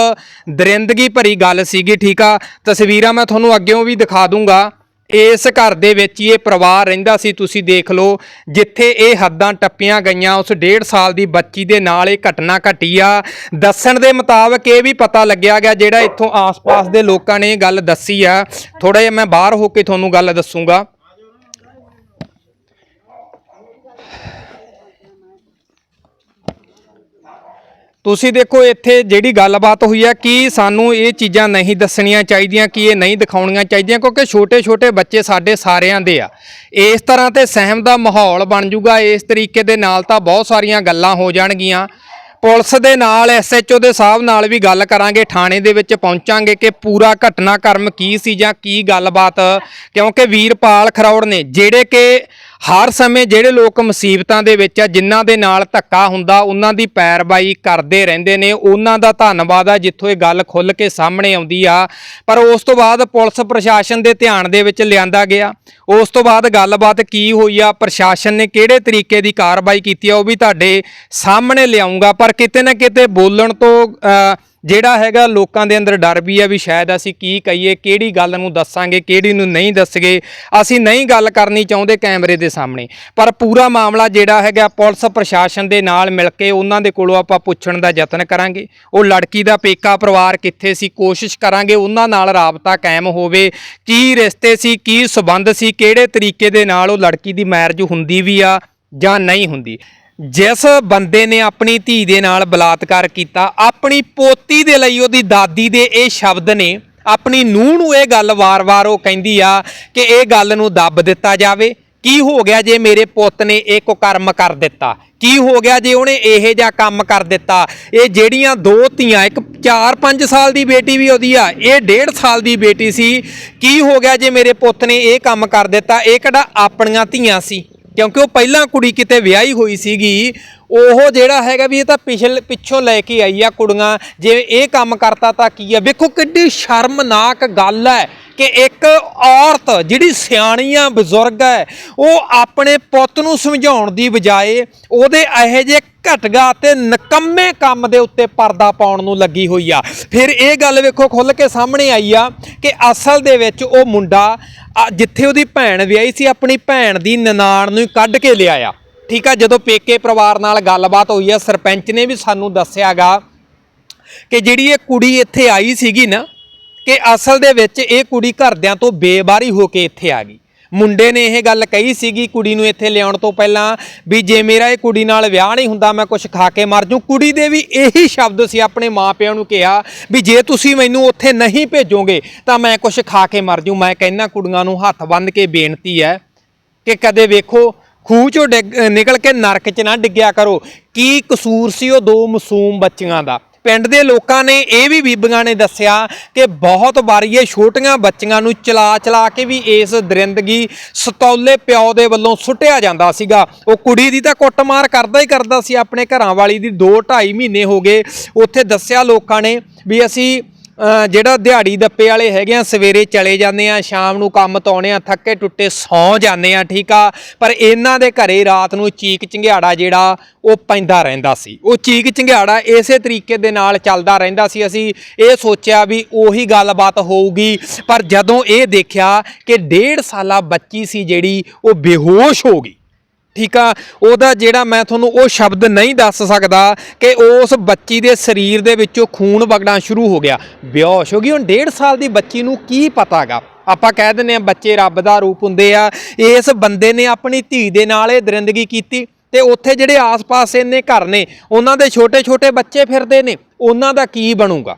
ਦਰਿੰਦਗੀ ਭਰੀ ਗੱਲ ਸੀਗੀ, ਠੀਕ ਆ? ਤਸਵੀਰਾਂ ਮੈਂ ਤੁਹਾਨੂੰ ਅੱਗੇੋਂ ਵੀ ਦਿਖਾ ਦੂੰਗਾ। ਇਸ ਘਰ ਦੇ ਵਿੱਚ ਹੀ ਇਹ ਪਰਿਵਾਰ ਰਹਿੰਦਾ ਸੀ, ਤੁਸੀਂ ਦੇਖ ਲਓ, ਜਿੱਥੇ ਇਹ ਹੱਦਾਂ ਟੱਪੀਆਂ ਗਈਆਂ, ਉਸ 1.5 ਸਾਲ ਦੀ ਬੱਚੀ ਦੇ ਨਾਲ ਇਹ ਘਟਨਾ ਘਟੀ ਆ। ਦੱਸਣ ਦੇ ਮੁਤਾਬਕ ਇਹ ਵੀ ਪਤਾ ਲੱਗਿਆ ਗਿਆ, ਜਿਹੜਾ ਇੱਥੋਂ ਆਸ-ਪਾਸ ਦੇ ਲੋਕਾਂ ਨੇ ਇਹ ਗੱਲ ਦੱਸੀ ਆ। ਥੋੜਾ ਜਿਹਾ ਮੈਂ ਬਾਹਰ ਹੋ ਕੇ ਤੁਹਾਨੂੰ ਗੱਲ ਦੱਸੂਗਾ। ਤੁਸੀਂ ਦੇਖੋ, ਇੱਥੇ ਜਿਹੜੀ ਗੱਲਬਾਤ ਹੋਈ ਆ ਕਿ ਸਾਨੂੰ ਇਹ ਚੀਜ਼ਾਂ ਨਹੀਂ ਦੱਸਣੀਆਂ ਚਾਹੀਦੀਆਂ, ਕਿ ਇਹ ਨਹੀਂ ਦਿਖਾਉਣੀਆਂ ਚਾਹੀਦੀਆਂ, ਕਿਉਂਕਿ ਛੋਟੇ-ਛੋਟੇ ਬੱਚੇ ਸਾਡੇ ਸਾਰਿਆਂ ਦੇ ਆ। ਇਸ ਤਰ੍ਹਾਂ ਤੇ ਸਹਿਮ ਦਾ ਮਾਹੌਲ ਬਣ ਜੂਗਾ, ਇਸ ਤਰੀਕੇ ਦੇ ਨਾਲ ਤਾਂ ਬਹੁਤ ਸਾਰੀਆਂ ਗੱਲਾਂ ਹੋ ਜਾਣਗੀਆਂ। ਪੁਲਿਸ ਦੇ ਨਾਲ ਐਸਐਚਓ ਦੇ ਸਾਹਿਬ ਨਾਲ ਵੀ ਗੱਲ ਕਰਾਂਗੇ, ਥਾਣੇ ਦੇ ਵਿੱਚ ਪਹੁੰਚਾਂਗੇ ਕਿ ਪੂਰਾ ਘਟਨਾਕ੍ਰਮ ਕੀ ਸੀ ਜਾਂ ਕੀ ਗੱਲਬਾਤ, ਕਿਉਂਕਿ ਵੀਰਪਾਲ ਖਰੌੜ ਨੇ, ਜਿਹੜੇ ਕਿ ਹਰ ਸਮੇਂ ਜਿਹੜੇ ਲੋਕ ਮੁਸੀਬਤਾਂ ਦੇ ਵਿੱਚ ਆ, ਜਿਨ੍ਹਾਂ ਦੇ ਨਾਲ ਧੱਕਾ ਹੁੰਦਾ, ਉਹਨਾਂ ਦੀ ਪੈਰਵਾਈ ਕਰਦੇ ਰਹਿੰਦੇ ਨੇ। ਉਹਨਾਂ ਦਾ ਧੰਨਵਾਦ ਆ, ਜਿੱਥੋਂ ਇਹ ਗੱਲ ਖੁੱਲ ਕੇ ਸਾਹਮਣੇ ਆਉਂਦੀ ਆ। ਪਰ ਉਸ ਤੋਂ ਬਾਅਦ ਪੁਲਿਸ ਪ੍ਰਸ਼ਾਸਨ ਦੇ ਧਿਆਨ ਦੇ ਵਿੱਚ ਲਿਆਂਦਾ ਗਿਆ। ਉਸ ਤੋਂ ਬਾਅਦ ਗੱਲਬਾਤ ਕੀ ਹੋਈ ਆ, ਪ੍ਰਸ਼ਾਸਨ ਨੇ ਕਿਹੜੇ ਤਰੀਕੇ ਦੀ ਕਾਰਵਾਈ ਕੀਤੀ ਆ, ਉਹ ਵੀ ਤੁਹਾਡੇ ਸਾਹਮਣੇ ਲਿਆਉਂਗਾ। ਪਰ ਕਿਤੇ ਨਾ ਕਿਤੇ ਬੋਲਣ ਤੋਂ ਜਿਹੜਾ ਹੈਗਾ ਲੋਕਾਂ ਦੇ ਅੰਦਰ ਡਰ ਵੀ ਆ ਵੀ ਸ਼ਾਇਦ ਅਸੀਂ ਕੀ ਕਹੀਏ, ਕਿਹੜੀ ਗੱਲ ਨੂੰ ਦੱਸਾਂਗੇ, ਕਿਹੜੀ ਨੂੰ ਨਹੀਂ ਦੱਸਗੇ, ਅਸੀਂ ਨਹੀਂ ਗੱਲ ਕਰਨੀ ਚਾਹੁੰਦੇ ਕੈਮਰੇ ਦੇ ਸਾਹਮਣੇ। ਪਰ ਪੂਰਾ ਮਾਮਲਾ ਜਿਹੜਾ ਹੈਗਾ ਪੁਲਿਸ ਪ੍ਰਸ਼ਾਸਨ ਦੇ ਨਾਲ ਮਿਲ ਕੇ ਉਹਨਾਂ ਦੇ ਕੋਲੋਂ ਆਪਾਂ ਪੁੱਛਣ ਦਾ ਯਤਨ ਕਰਾਂਗੇ। ਉਹ ਲੜਕੀ ਦਾ ਪੇਕਾ ਪਰਿਵਾਰ ਕਿੱਥੇ ਸੀ, ਕੋਸ਼ਿਸ਼ ਕਰਾਂਗੇ ਉਹਨਾਂ ਨਾਲ ਰਾਬਤਾ ਕਾਇਮ ਹੋਵੇ, ਕੀ ਰਿਸ਼ਤੇ ਸੀ, ਕੀ ਸਬੰਧ ਸੀ, ਕਿਹੜੇ ਤਰੀਕੇ ਦੇ ਨਾਲ ਉਹ ਲੜਕੀ ਦੀ ਮੈਰਿਜ ਹੁੰਦੀ ਵੀ ਆ ਜਾਂ ਨਹੀਂ ਹੁੰਦੀ। ਜਿਸ ਬੰਦੇ ਨੇ ਆਪਣੀ ਧੀ ਦੇ ਨਾਲ ਬਲਾਤਕਾਰ ਕੀਤਾ, ਆਪਣੀ ਪੋਤੀ ਦੇ ਲਈ ਉਹਦੀ ਦਾਦੀ ਦੇ ਇਹ ਸ਼ਬਦ ਨੇ, ਆਪਣੀ ਨੂੰਹ ਨੂੰ ਇਹ ਗੱਲ ਵਾਰ-ਵਾਰ ਉਹ ਕਹਿੰਦੀ ਆ ਕਿ ਇਹ ਗੱਲ ਨੂੰ ਦੱਬ ਦਿੱਤਾ ਜਾਵੇ। ਕੀ ਹੋ ਗਿਆ ਜੇ ਮੇਰੇ ਪੁੱਤ ਨੇ ਇਹ ਕੁਕਰਮ ਕਰ ਦਿੱਤਾ? ਕੀ ਹੋ ਗਿਆ ਜੇ ਉਹਨੇ ਇਹ ਜਿਹਾ ਕੰਮ ਕਰ ਦਿੱਤਾ? ਇਹ ਜਿਹੜੀਆਂ ਦੋ ਧੀਆਂ, ਇੱਕ 4-5 ਸਾਲ ਦੀ ਬੇਟੀ ਵੀ ਉਹਦੀ ਆ, ਇਹ 1.5 ਸਾਲ ਦੀ ਬੇਟੀ ਸੀ। ਕੀ ਹੋ ਗਿਆ ਜੇ ਮੇਰੇ ਪੁੱਤ ਨੇ ਇਹ ਕੰਮ ਕਰ ਦਿੱਤਾ? ਇਹ ਕਿਹੜਾ ਆਪਣੀਆਂ ਧੀਆਂ ਸੀ? ਕਿਉਂਕਿ ਉਹ ਪਹਿਲਾਂ ਕੁੜੀ ਕਿਤੇ ਵਿਆਹੀ ਹੋਈ ਸੀਗੀ, ਉਹ ਜਿਹੜਾ ਹੈਗਾ ਵੀ ਇਹ ਤਾਂ ਪਿਛਲ, ਪਿੱਛੋਂ ਲੈ ਕੇ ਆਈ ਆ ਕੁੜੀਆਂ, ਜੇ ਇਹ ਕੰਮ ਕਰਤਾ ਤਾਂ ਕੀ ਆ? ਵੇਖੋ ਕਿੱਡੀ ਸ਼ਰਮਨਾਕ ਗੱਲ ਹੈ। ਕਿ ਇੱਕ ਔਰਤ ਜਿਹੜੀ ਸਿਆਣੀ ਆ, ਬਜ਼ੁਰਗ ਹੈ ਉਹ ਆਪਣੇ ਪੁੱਤ ਨੂੰ ਸਮਝਾਉਣ ਦੀ ਬਜਾਏ ਉਹਦੇ ਇਹੋ ਜਿਹੇ ਘਟਗਾ ਤੇ ਨਕੰਮੇ ਕੰਮ ਦੇ ਉੱਤੇ ਪਰਦਾ ਪਾਉਣ ਨੂੰ ਲੱਗੀ ਹੋਈ ਆ। ਫਿਰ ਇਹ ਗੱਲ ਵੇਖੋ ਖੁੱਲ ਕੇ ਸਾਹਮਣੇ ਆਈ ਆ ਕਿ ਅਸਲ ਦੇ ਵਿੱਚ ਉਹ ਮੁੰਡਾ ਜਿੱਥੇ ਉਹਦੀ ਭੈਣ ਵਿਆਹੀ ਸੀ, ਆਪਣੀ ਭੈਣ ਦੀ ਨਨਾਣ ਨੂੰ ਕੱਢ ਕੇ ਲਿਆਇਆ। ਠੀਕ ਆ, ਜਦੋਂ ਪੇਕੇ ਪਰਿਵਾਰ ਨਾਲ ਗੱਲਬਾਤ ਹੋਈ ਆ, ਸਰਪੰਚ ਨੇ ਵੀ ਸਾਨੂੰ ਦੱਸਿਆਗਾ ਕਿ ਜਿਹੜੀ ਇਹ ਕੁੜੀ ਇੱਥੇ ਆਈ ਸੀਗੀ ਨਾ ਕਿ ਅਸਲ ਦੇ ਵਿੱਚ ਇਹ ਕੁੜੀ ਘਰਦਿਆਂ ਤੋਂ ਬੇਬਾਰੀ ਹੋ ਕੇ ਇੱਥੇ ਆ ਗਈ। ਮੁੰਡੇ ਨੇ ਇਹ ਗੱਲ ਕਹੀ ਸੀਗੀ ਕੁੜੀ ਨੂੰ ਇੱਥੇ ਲਿਆਉਣ ਤੋਂ ਪਹਿਲਾਂ ਵੀ ਜੇ ਮੇਰਾ ਇਹ ਕੁੜੀ ਨਾਲ ਵਿਆਹ ਨਹੀਂ ਹੁੰਦਾ, ਮੈਂ ਕੁਝ ਖਾ ਕੇ ਮਰ ਜੂ ਕੁੜੀ ਦੇ ਵੀ ਇਹੀ ਸ਼ਬਦ ਸੀ ਆਪਣੇ ਮਾਪਿਆਂ ਨੂੰ ਕਿਹਾ ਵੀ ਜੇ ਤੁਸੀਂ ਮੈਨੂੰ ਉੱਥੇ ਨਹੀਂ ਭੇਜੋਗੇ ਤਾਂ ਮੈਂ ਕੁਝ ਖਾ ਕੇ ਮਰ ਜੂ ਮੈਂ ਕਹਿੰਨਾ ਕੁੜੀਆਂ ਨੂੰ ਹੱਥ ਬੰਨ੍ਹ ਕੇ ਬੇਨਤੀ ਹੈ ਕਿ ਕਦੇ ਵੇਖੋ, ਖੂਹ ਚੋਂ ਡਿੱਗ- ਨਿਕਲ ਕੇ ਨਰਕ 'ਚ ਨਾ ਡਿੱਗਿਆ ਕਰੋ। ਕੀ ਕਸੂਰ ਸੀ ਉਹ ਦੋ ਮਾਸੂਮ ਬੱਚੀਆਂ ਦਾ? ਪਿੰਡ ਦੇ ਲੋਕਾਂ ਨੇ ਇਹ ਵੀ ਬੀਬੀਆਂ ਨੇ ਦੱਸਿਆ ਕਿ ਬਹੁਤ ਵਾਰੀ ਇਹ ਛੋਟੀਆਂ ਬੱਚੀਆਂ ਨੂੰ ਚਲਾ ਚਲਾ ਕੇ ਵੀ ਇਸ ਦਰਿੰਦਗੀ ਸਤੌਲੇ ਪਿਓ ਦੇ ਵੱਲੋਂ ਸੁੱਟਿਆ ਜਾਂਦਾ ਸੀਗਾ। ਉਹ ਕੁੜੀ ਦੀ ਤਾਂ ਕੁੱਟਮਾਰ ਕਰਦਾ ਹੀ ਕਰਦਾ ਸੀ, ਆਪਣੇ ਘਰਾਂ ਵਾਲੀ ਦੀ 2 2.5 ਮਹੀਨੇ ਹੋ ਗਏ। ਉੱਥੇ ਦੱਸਿਆ ਲੋਕਾਂ ਨੇ ਵੀ ਅਸੀਂ ਜਿਹੜਾ ਦਿਹਾੜੀ ਦੱਪੇ ਵਾਲੇ ਹੈਗੇ ਆ, ਸਵੇਰੇ ਚਲੇ ਜਾਂਦੇ ਆ, ਸ਼ਾਮ ਨੂੰ ਕੰਮ ਤੋਂ ਆਉਂਦੇ ਆ, ਥੱਕੇ ਟੁੱਟੇ ਸੌ ਜਾਂਦੇ ਆ, ਠੀਕ ਆ? ਪਰ ਇਹਨਾਂ ਦੇ ਘਰੇ ਰਾਤ ਨੂੰ ਚੀਕ ਚਿੰਗਿਆੜਾ ਜਿਹੜਾ, ਉਹ ਪੈਂਦਾ ਰਹਿੰਦਾ ਸੀ। ਉਹ ਚੀਕ ਚੰਗਿਆੜਾ ਇਸੇ ਤਰੀਕੇ ਦੇ ਨਾਲ ਚੱਲਦਾ ਰਹਿੰਦਾ ਸੀ। ਅਸੀਂ ਇਹ ਸੋਚਿਆ ਵੀ ਉਹੀ ਗੱਲਬਾਤ ਹੋਊਗੀ। ਪਰ ਜਦੋਂ ਇਹ ਦੇਖਿਆ ਕਿ ਡੇਢ ਸਾਲਾ ਬੱਚੀ ਸੀ ਜਿਹੜੀ, ਉਹ ਬੇਹੋਸ਼ ਹੋ ਗਈ। ਠੀਕ ਆ, ਉਹਦਾ ਜਿਹੜਾ ਮੈਂ ਤੁਹਾਨੂੰ ਉਹ ਸ਼ਬਦ ਨਹੀਂ ਦੱਸ ਸਕਦਾ ਕਿ ਉਸ ਬੱਚੀ ਦੇ ਸਰੀਰ ਦੇ ਵਿੱਚੋਂ ਖੂਨ ਵਗਣਾ ਸ਼ੁਰੂ ਹੋ ਗਿਆ। ਬੇਹੋਸ਼ ਹੋ ਗਈ। ਹੁਣ 1.5 ਸਾਲ ਦੀ ਬੱਚੀ ਨੂੰ ਕੀ ਪਤਾਗਾ? ਆਪਾਂ ਕਹਿ ਦਿੰਦੇ ਆ ਬੱਚੇ ਰੱਬ ਦਾ ਰੂਪ ਹੁੰਦੇ ਆ। ਇਸ ਬੰਦੇ ਨੇ ਆਪਣੀ ਧੀ ਦੇ ਨਾਲ ਇਹ ਦਰਿੰਦਗੀ ਕੀਤੀ ਤੇ ਉੱਥੇ ਜਿਹੜੇ ਆਸ-ਪਾਸ ਇੰਨੇ ਘਰ ਨੇ, ਉਹਨਾਂ ਦੇ ਛੋਟੇ-ਛੋਟੇ ਬੱਚੇ ਫਿਰਦੇ ਨੇ, ਉਹਨਾਂ ਦਾ ਕੀ ਬਣੂਗਾ?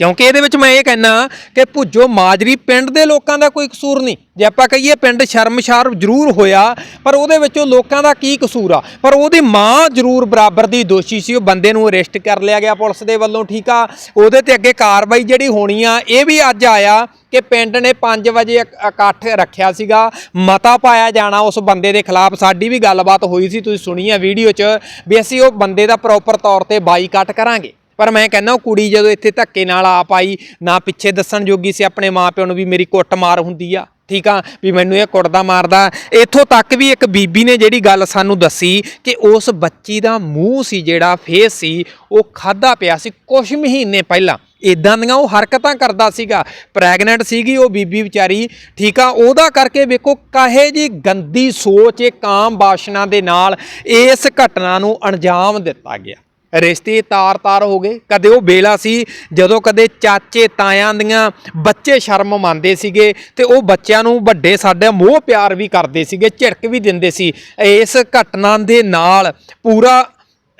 ਕਿਉਂਕਿ ਇਹਦੇ ਵਿੱਚ ਮੈਂ ਇਹ ਕਹਿਣਾ ਕਿ ਭੁੱਜੋ ਮਾਜਰੀ ਪਿੰਡ ਦੇ ਲੋਕਾਂ ਦਾ ਕੋਈ ਕਸੂਰ ਨਹੀਂ। ਜੇ ਆਪਾਂ ਕਹੀਏ ਪਿੰਡ ਸ਼ਰਮਸ਼ਾਰ ਜ਼ਰੂਰ ਹੋਇਆ, ਪਰ ਉਹਦੇ ਵਿੱਚੋਂ ਲੋਕਾਂ ਦਾ ਕੀ ਕਸੂਰ ਆ? ਪਰ ਉਹਦੀ ਮਾਂ ਜ਼ਰੂਰ ਬਰਾਬਰ ਦੀ ਦੋਸ਼ੀ ਸੀ, ਉਹ ਬੰਦੇ ਨੂੰ ਅਰੈਸਟ ਕਰ ਲਿਆ ਗਿਆ ਪੁਲਿਸ ਦੇ ਵੱਲੋਂ, ਠੀਕ ਆ? ਉਹਦੇ ਤੇ ਅੱਗੇ ਕਾਰਵਾਈ ਜਿਹੜੀ ਹੋਣੀ ਆ, ਇਹ ਵੀ ਅੱਜ ਆਇਆ ਕਿ ਪਿੰਡ ਨੇ 5 ਵਜੇ ਇਕੱਠ ਰੱਖਿਆ ਸੀਗਾ, ਮਤਾ ਪਾਇਆ ਜਾਣਾ ਉਸ ਬੰਦੇ ਦੇ ਖਿਲਾਫ। ਸਾਡੀ ਵੀ ਗੱਲਬਾਤ ਹੋਈ ਸੀ, ਤੁਸੀਂ ਸੁਣੀ ਆ ਵੀਡੀਓ 'ਚ, ਵੀ ਅਸੀਂ ਉਹ ਬੰਦੇ ਦਾ ਪ੍ਰੋਪਰ ਤੌਰ ਤੇ ਬਾਈਕਾਟ ਕਰਾਂਗੇ। ਪਰ ਮੈਂ ਕਹਿੰਦਾ ਉਹ ਕੁੜੀ ਜਦੋਂ ਇੱਥੇ ਧੱਕੇ ਨਾਲ ਆਪ ਆਈ, ਨਾ ਪਿੱਛੇ ਦੱਸਣ ਜੋਗੀ ਸੀ ਆਪਣੇ ਮਾਪਿਆਂ ਨੂੰ ਵੀ ਮੇਰੀ ਕੁੱਟ ਮਾਰ ਹੁੰਦੀ ਆ, ਠੀਕ ਆ? ਵੀ ਮੈਨੂੰ ਇਹ ਕੁੱਟਦਾ ਮਾਰਦਾ। ਇੱਥੋਂ ਤੱਕ ਵੀ ਇੱਕ ਬੀਬੀ ਨੇ ਜਿਹੜੀ ਗੱਲ ਸਾਨੂੰ ਦੱਸੀ ਕਿ ਉਸ ਬੱਚੀ ਦਾ ਮੂੰਹ ਸੀ ਜਿਹੜਾ ਫੇਸ ਸੀ, ਉਹ ਖਾਦਾ ਪਿਆ ਸੀ ਕੁਝ ਮਹੀਨੇ ਪਹਿਲਾਂ। ਇਦਾਂ ਦੀਆਂ ਉਹ ਹਰਕਤਾਂ ਕਰਦਾ ਸੀਗਾ। ਪ੍ਰੈਗਨੈਂਟ ਸੀਗੀ ਉਹ ਬੀਬੀ ਵਿਚਾਰੀ, ਠੀਕ ਆ? ਉਹਦਾ ਕਰਕੇ ਵੇਖੋ ਕਾਹੇ ਜੀ ਗੰਦੀ ਸੋਚ, ਇਹ ਕਾਮ ਬਾਸ਼ਨਾ ਦੇ ਨਾਲ ਇਸ ਘਟਨਾ ਨੂੰ ਅੰਜਾਮ ਦਿੱਤਾ ਗਿਆ। ਰਿਸ਼ਤੇ ਤਾਰ-ਤਾਰ ਹੋ ਗਏ। ਕਦੇ ਉਹ ਵੇਲਾ ਸੀ, ਜਦੋਂ ਕਦੇ ਚਾਚੇ ਤਾਇਆਂ ਦੀਆਂ ਬੱਚੇ ਸ਼ਰਮ ਮੰਨਦੇ ਸੀਗੇ ਤੇ ਉਹ ਬੱਚਿਆਂ ਨੂੰ ਵੱਡੇ ਸਾਡੇ ਮੋਹ ਪਿਆਰ ਵੀ ਕਰਦੇ ਸੀਗੇ, ਝਿੜਕ ਵੀ ਦਿੰਦੇ ਸੀ। ਇਸ ਘਟਨਾ ਦੇ ਨਾਲ ਪੂਰਾ,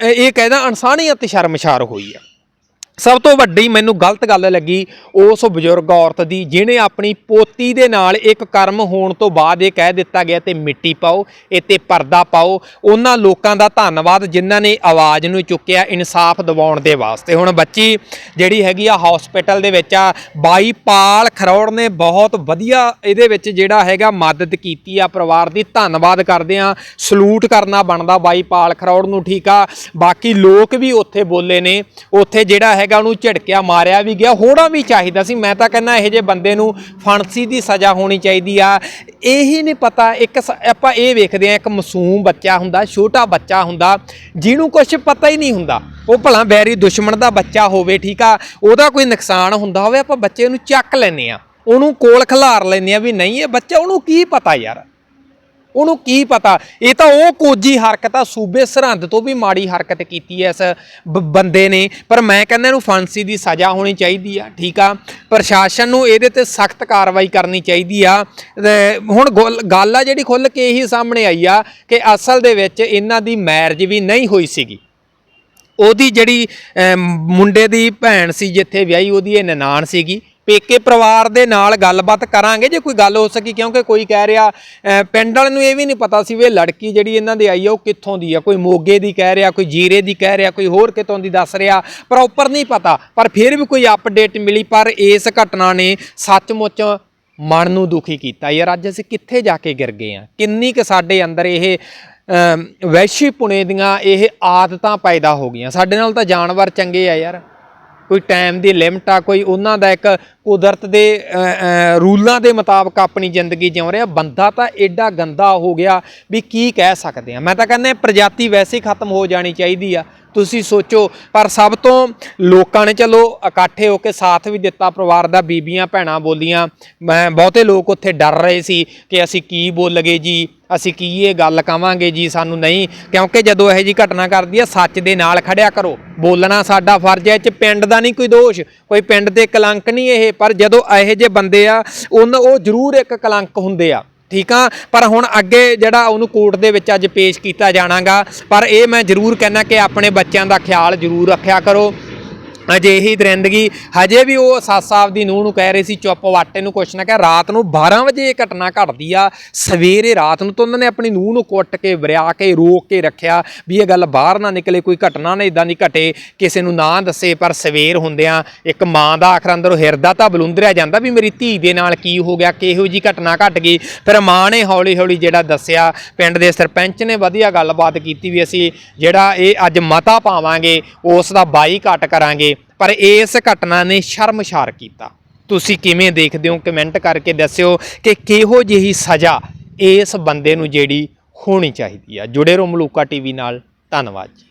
ਇਹ ਇਹ ਇਨਸਾਨੀਅਤ ਸ਼ਰਮਸ਼ਾਰ ਹੋਈ ਆ। ਸਭ ਤੋਂ ਵੱਡੀ ਮੈਨੂੰ ਗਲਤ ਗੱਲ ਲੱਗੀ ਉਸ ਬਜ਼ੁਰਗ ਔਰਤ ਦੀ, ਜਿਹਨੇ ਆਪਣੀ ਪੋਤੀ ਦੇ ਨਾਲ ਇੱਕ ਕਰਮ ਹੋਣ ਤੋਂ ਬਾਅਦ ਇਹ ਕਹਿ ਦਿੱਤਾ ਗਿਆ ਤੇ ਮਿੱਟੀ ਪਾਓ ਇਹ ਤੇ ਪਰਦਾ ਪਾਓ। ਉਹਨਾਂ ਲੋਕਾਂ ਦਾ ਧੰਨਵਾਦ ਜਿਨ੍ਹਾਂ ਨੇ ਆਵਾਜ਼ ਨੂੰ ਚੁੱਕਿਆ ਇਨਸਾਫ ਦਿਵਾਉਣ ਦੇ ਵਾਸਤੇ। ਹੁਣ ਬੱਚੀ ਜਿਹੜੀ ਹੈਗੀ ਆ ਹਸਪੀਟਲ ਦੇ ਵਿੱਚ ਆ, ਬਾਈ ਪਾਲ ਖਰੌੜ ਨੇ ਬਹੁਤ ਵਧੀਆ ਇਹਦੇ ਵਿੱਚ ਜਿਹੜਾ ਹੈਗਾ ਮਦਦ ਕੀਤੀ ਆ, ਪਰਿਵਾਰ ਦੀ ਧੰਨਵਾਦ ਕਰਦੇ ਆ। ਸਲੂਟ ਕਰਨਾ ਬਣਦਾ ਬਾਈ ਪਾਲ ਖਰੌੜ ਨੂੰ, ਠੀਕ ਆ। ਬਾਕੀ ਲੋਕ ਵੀ ਉੱਥੇ ਬੋਲੇ ਨੇ। ਉੱਥੇ ਜਿਹੜਾ ਹੈਗਾ ਉਹਨੂੰ ਝਿੜਕਿਆ ਮਾਰਿਆ ਵੀ ਗਿਆ। ਹੋਣਾ ਵੀ ਚਾਹੀਦਾ ਸੀ। ਮੈਂ ਤਾਂ ਕਹਿੰਦਾ ਇਹੋ ਜਿਹੇ ਬੰਦੇ ਨੂੰ ਫਾਂਸੀ ਦੀ ਸਜ਼ਾ ਹੋਣੀ ਚਾਹੀਦੀ ਆ। ਇਹੀ ਨਹੀਂ ਪਤਾ, ਇੱਕ ਆਪਾਂ ਇਹ ਵੇਖਦੇ ਆ ਇੱਕ ਮਾਸੂਮ ਬੱਚਾ ਹੁੰਦਾ, ਛੋਟਾ ਬੱਚਾ ਹੁੰਦਾ, ਜਿਹਨੂੰ ਕੁਝ ਪਤਾ ਹੀ ਨਹੀਂ ਹੁੰਦਾ। ਉਹ ਭਲਾ ਬੈਰੀ ਦੁਸ਼ਮਣ ਦਾ ਬੱਚਾ ਹੋਵੇ, ਠੀਕ ਆ? ਉਹਦਾ ਕੋਈ ਨੁਕਸਾਨ ਹੁੰਦਾ ਹੋਵੇ, ਆਪਾਂ ਬੱਚੇ ਨੂੰ ਚੱਕ ਲੈਨੇ ਆ ਉਹਨੂੰ ਕੋਲ ਖਿਲਾਰ ਲੈਨੇ ਆ ਵੀ ਨਹੀਂ, ਇਹ ਬੱਚਾ ਉਹਨੂੰ ਕੀ ਪਤਾ ਯਾਰ? ਉਹਨੂੰ ਕੀ ਪਤਾ? ਇਹ ਤਾਂ ਉਹ ਕੋਜੀ ਹਰਕਤ ਆ, ਸੂਬੇ ਸਰਹੰਦ ਤੋਂ ਵੀ ਮਾੜੀ ਹਰਕਤ ਕੀਤੀ ਐ ਇਸ ਬ- ਬੰਦੇ ਨੇ। ਪਰ ਮੈਂ ਕਹਿੰਦਾ ਇਹਨੂੰ ਫਾਂਸੀ ਦੀ ਸਜ਼ਾ ਹੋਣੀ ਚਾਹੀਦੀ ਆ, ਠੀਕ ਆ? ਪ੍ਰਸ਼ਾਸਨ ਨੂੰ ਇਹਦੇ ਤੇ ਸਖਤ ਕਾਰਵਾਈ ਕਰਨੀ ਚਾਹੀਦੀ ਆ। ਹੁਣ ਗੁੱਲ- ਗੱਲ ਆ ਜਿਹੜੀ ਖੁੱਲ ਕੇ ਇਹੀ ਸਾਹਮਣੇ ਆਈ ਆ ਕਿ ਅਸਲ ਦੇ ਵਿੱਚ ਇਹਨਾਂ ਦੀ ਮੈਰਿਜ ਵੀ ਨਹੀਂ ਹੋਈ ਸੀਗੀ। ਉਹਦੀ ਜਿਹੜੀ ਮੁੰਡੇ ਦੀ ਭੈਣ ਸੀ ਜਿੱਥੇ ਵਿਆਹੀ, ਉਹਦੀ ਇਹ ਨਨਾਣ ਸੀਗੀ। ਪੇਕੇ ਪਰਿਵਾਰ ਦੇ ਨਾਲ ਗੱਲਬਾਤ ਕਰਾਂਗੇ, ਜੇ ਕੋਈ ਗੱਲ ਹੋ ਸਕੀ, ਕਿਉਂਕਿ ਕੋਈ ਕਹਿ ਰਿਹਾ ਪਿੰਡ ਵਾਲਿਆਂ ਨੂੰ ਇਹ ਵੀ ਨਹੀਂ ਪਤਾ ਸੀ ਵੀ ਇਹ ਲੜਕੀ ਜਿਹੜੀ ਇਹਨਾਂ ਦੇ ਆਈ ਆ, ਉਹ ਕਿੱਥੋਂ ਦੀ ਆ, ਕੋਈ ਮੋਗੇ ਦੀ ਕਹਿ ਰਿਹਾ, ਕੋਈ ਜੀਰੇ ਦੀ ਕਹਿ ਰਿਹਾ, ਕੋਈ ਹੋਰ ਕਿਤੋਂ ਦੀ ਦੱਸ ਰਿਹਾ ਪ੍ਰੋਪਰ ਨਹੀਂ ਪਤਾ। ਪਰ ਫਿਰ ਵੀ ਕੋਈ ਅਪਡੇਟ ਮਿਲੀ, ਪਰ ਇਸ ਘਟਨਾ ਨੇ ਸੱਚਮੁੱਚ ਮਨ ਨੂੰ ਦੁਖੀ ਕੀਤਾ। ਯਾਰ, ਅੱਜ ਅਸੀਂ ਕਿੱਥੇ ਜਾ ਕੇ ਗਿਰ ਗਏ ਆ? ਕਿੰਨੀ ਕਿ ਸਾਡੇ ਅੰਦਰ ਇਹ ਵੈਸ਼ੀ ਪੁਣੇ ਦੀਆਂ ਇਹ ਆਦਤਾਂ ਪੈਦਾ ਹੋ ਗਈਆਂ। ਸਾਡੇ ਨਾਲ ਤਾਂ ਜਾਨਵਰ ਚੰਗੇ ਆ ਯਾਰ। ਕੋਈ ਟਾਈਮ ਦੀ ਲਿਮਟ ਆ ਕੋਈ ਉਹਨਾਂ ਦਾ ਇੱਕ ਕੁਦਰਤ ਦੇ ਰੂਲਾਂ ਦੇ ਮੁਤਾਬਕ ਆਪਣੀ ਜ਼ਿੰਦਗੀ ਜਿਉ ਰਿਹਾ। ਬੰਦਾ ਤਾਂ ਐਡਾ ਗੰਦਾ ਹੋ ਗਿਆ ਵੀ ਕੀ ਕਹਿ ਸਕਦੇ ਆ। ਮੈਂ ਤਾਂ ਕਹਿੰਦਾ, ਪ੍ਰਜਾਤੀ ਵੈਸੇ ਖਤਮ ਹੋ ਜਾਣੀ ਚਾਹੀਦੀ ਆ। ਤੁਸੀਂ ਸੋਚੋ, ਪਰ ਸਭ ਤੋਂ ਲੋਕਾਂ ਨੇ ਚਲੋ ਇਕੱਠੇ ਹੋ ਕੇ ਸਾਥ ਵੀ ਦਿੱਤਾ, ਪਰਿਵਾਰ ਦਾ, ਬੀਬੀਆਂ, ਭੈਣਾਂ ਬੋਲੀਆਂ। ਮੈਂ, ਬਹੁਤੇ ਲੋਕ ਉੱਥੇ ਡਰ ਰਹੇ ਸੀ ਕਿ ਅਸੀਂ ਕੀ ਬੋਲਗੇ ਜੀ, ਅਸੀਂ ਕੀ ਇਹ ਗੱਲ ਕਵਾਂਗੇ ਜੀ, ਸਾਨੂੰ ਨਹੀਂ, ਕਿਉਂਕਿ ਜਦੋਂ ਇਹੋ ਜੀ ਘਟਨਾ ਕਰਦੀ ਹੈ ਸੱਚ ਦੇ ਨਾਲ ਖੜਿਆ ਕਰੋ। ਬੋਲਣਾ ਸਾਡਾ ਫਰਜ਼ ਹੈ, ਇਹ 'ਚ ਪਿੰਡ ਦਾ ਨਹੀਂ ਕੋਈ ਦੋਸ਼, ਕੋਈ ਪਿੰਡ ਦੇ ਕਲੰਕ ਨਹੀਂ ਇਹ, ਪਰ ਜਦੋਂ ਇਹੋ ਜਿਹੇ ਬੰਦੇ ਆ ਉਹਨਾਂ ਉਹ ਜ਼ਰੂਰ ਇੱਕ ਕਲੰਕ ਹੁੰਦੇ ਆ। ਠੀਕ ਆ? ਪਰ ਹੁਣ ਅੱਗੇ ਜਿਹੜਾ ਉਹਨੂੰ ਕੋਰਟ ਦੇ ਵਿੱਚ ਅੱਜ ਪੇਸ਼ ਕੀਤਾ ਜਾਣਾਗਾ, ਪਰ ਇਹ ਮੈਂ ਜ਼ਰੂਰ ਕਹਿਣਾ ਕਿ ਆਪਣੇ ਬੱਚਿਆਂ ਦਾ ਖਿਆਲ ਜ਼ਰੂਰ ਰੱਖਿਆ ਕਰੋ। ਅਜਿਹੀ ਦਰਿੰਦਗੀ। ਹਜੇ ਵੀ ਉਹ ਸੱਸ ਸਾਹਿਬ ਦੀ ਨੂੰਹ ਨੂੰ ਕਹਿ ਰਹੇ ਸੀ, ਚੁੱਪ ਵਾਟੇ ਨੂੰ ਕੁਛ ਨਾ ਕਹਿ। ਰਾਤ ਨੂੰ 12 ਵਜੇ ਇਹ ਘਟਨਾ ਘਟਦੀ ਆ। ਸਵੇਰੇ ਰਾਤ ਨੂੰ ਤਾਂ ਉਹਨਾਂ ਨੇ ਆਪਣੀ ਨੂੰਹ ਨੂੰ ਕੁੱਟ ਕੇ, ਵਰਿਆ ਕੇ, ਰੋਕ ਕੇ ਰੱਖਿਆ ਵੀ ਇਹ ਗੱਲ ਬਾਹਰ ਨਾ ਨਿਕਲੇ, ਕੋਈ ਘਟਨਾ ਨਾ ਇਦਾਂ ਦੀ ਘਟੇ, ਕਿਸੇ ਨੂੰ ਨਾ ਦੱਸੇ। ਪਰ ਸਵੇਰ ਹੁੰਦਿਆਂ ਇੱਕ ਮਾਂ ਦਾ ਆਖਰ ਅੰਦਰੋਂ ਹਿਰਦਾ ਤਾਂ ਬਲੁੰਦਰਿਆ ਜਾਂਦਾ ਵੀ ਮੇਰੀ ਧੀ ਦੇ ਨਾਲ ਕੀ ਹੋ ਗਿਆ, ਕਿਹੋ ਜੀ ਘਟਨਾ ਘਟ ਗਈ। ਫਿਰ ਮਾਂ ਨੇ ਹੌਲੀ ਹੌਲੀ ਜਿਹੜਾ ਦੱਸਿਆ, ਪਿੰਡ ਦੇ ਸਰਪੰਚ ਨੇ ਵਧੀਆ ਗੱਲਬਾਤ ਕੀਤੀ ਵੀ ਅਸੀਂ ਜਿਹੜਾ ਇਹ ਅੱਜ ਮਤਾ ਪਾਵਾਂਗੇ, ਉਸ ਦਾ ਬਾਈਕਾਟ ਕਰਾਂਗੇ। ਪਰ ਇਸ ਘਟਨਾ ਨੇ ਸ਼ਰਮਸ਼ਾਰ ਕੀਤਾ। ਤੁਸੀਂ ਕਿਵੇਂ ਦੇਖਦੇ ਹੋ? ਕਮੈਂਟ ਕਰਕੇ ਦੱਸਿਓ ਕਿ ਕਿਹੋ ਜਿਹੀ ਸਜ਼ਾ ਇਸ ਬੰਦੇ ਨੂੰ ਜਿਹੜੀ ਹੋਣੀ ਚਾਹੀਦੀ ਆ। ਜੁੜੇ ਰਹੋ ਮਲੂਕਾ ਟੀਵੀ ਨਾਲ। ਧੰਨਵਾਦ ਜੀ।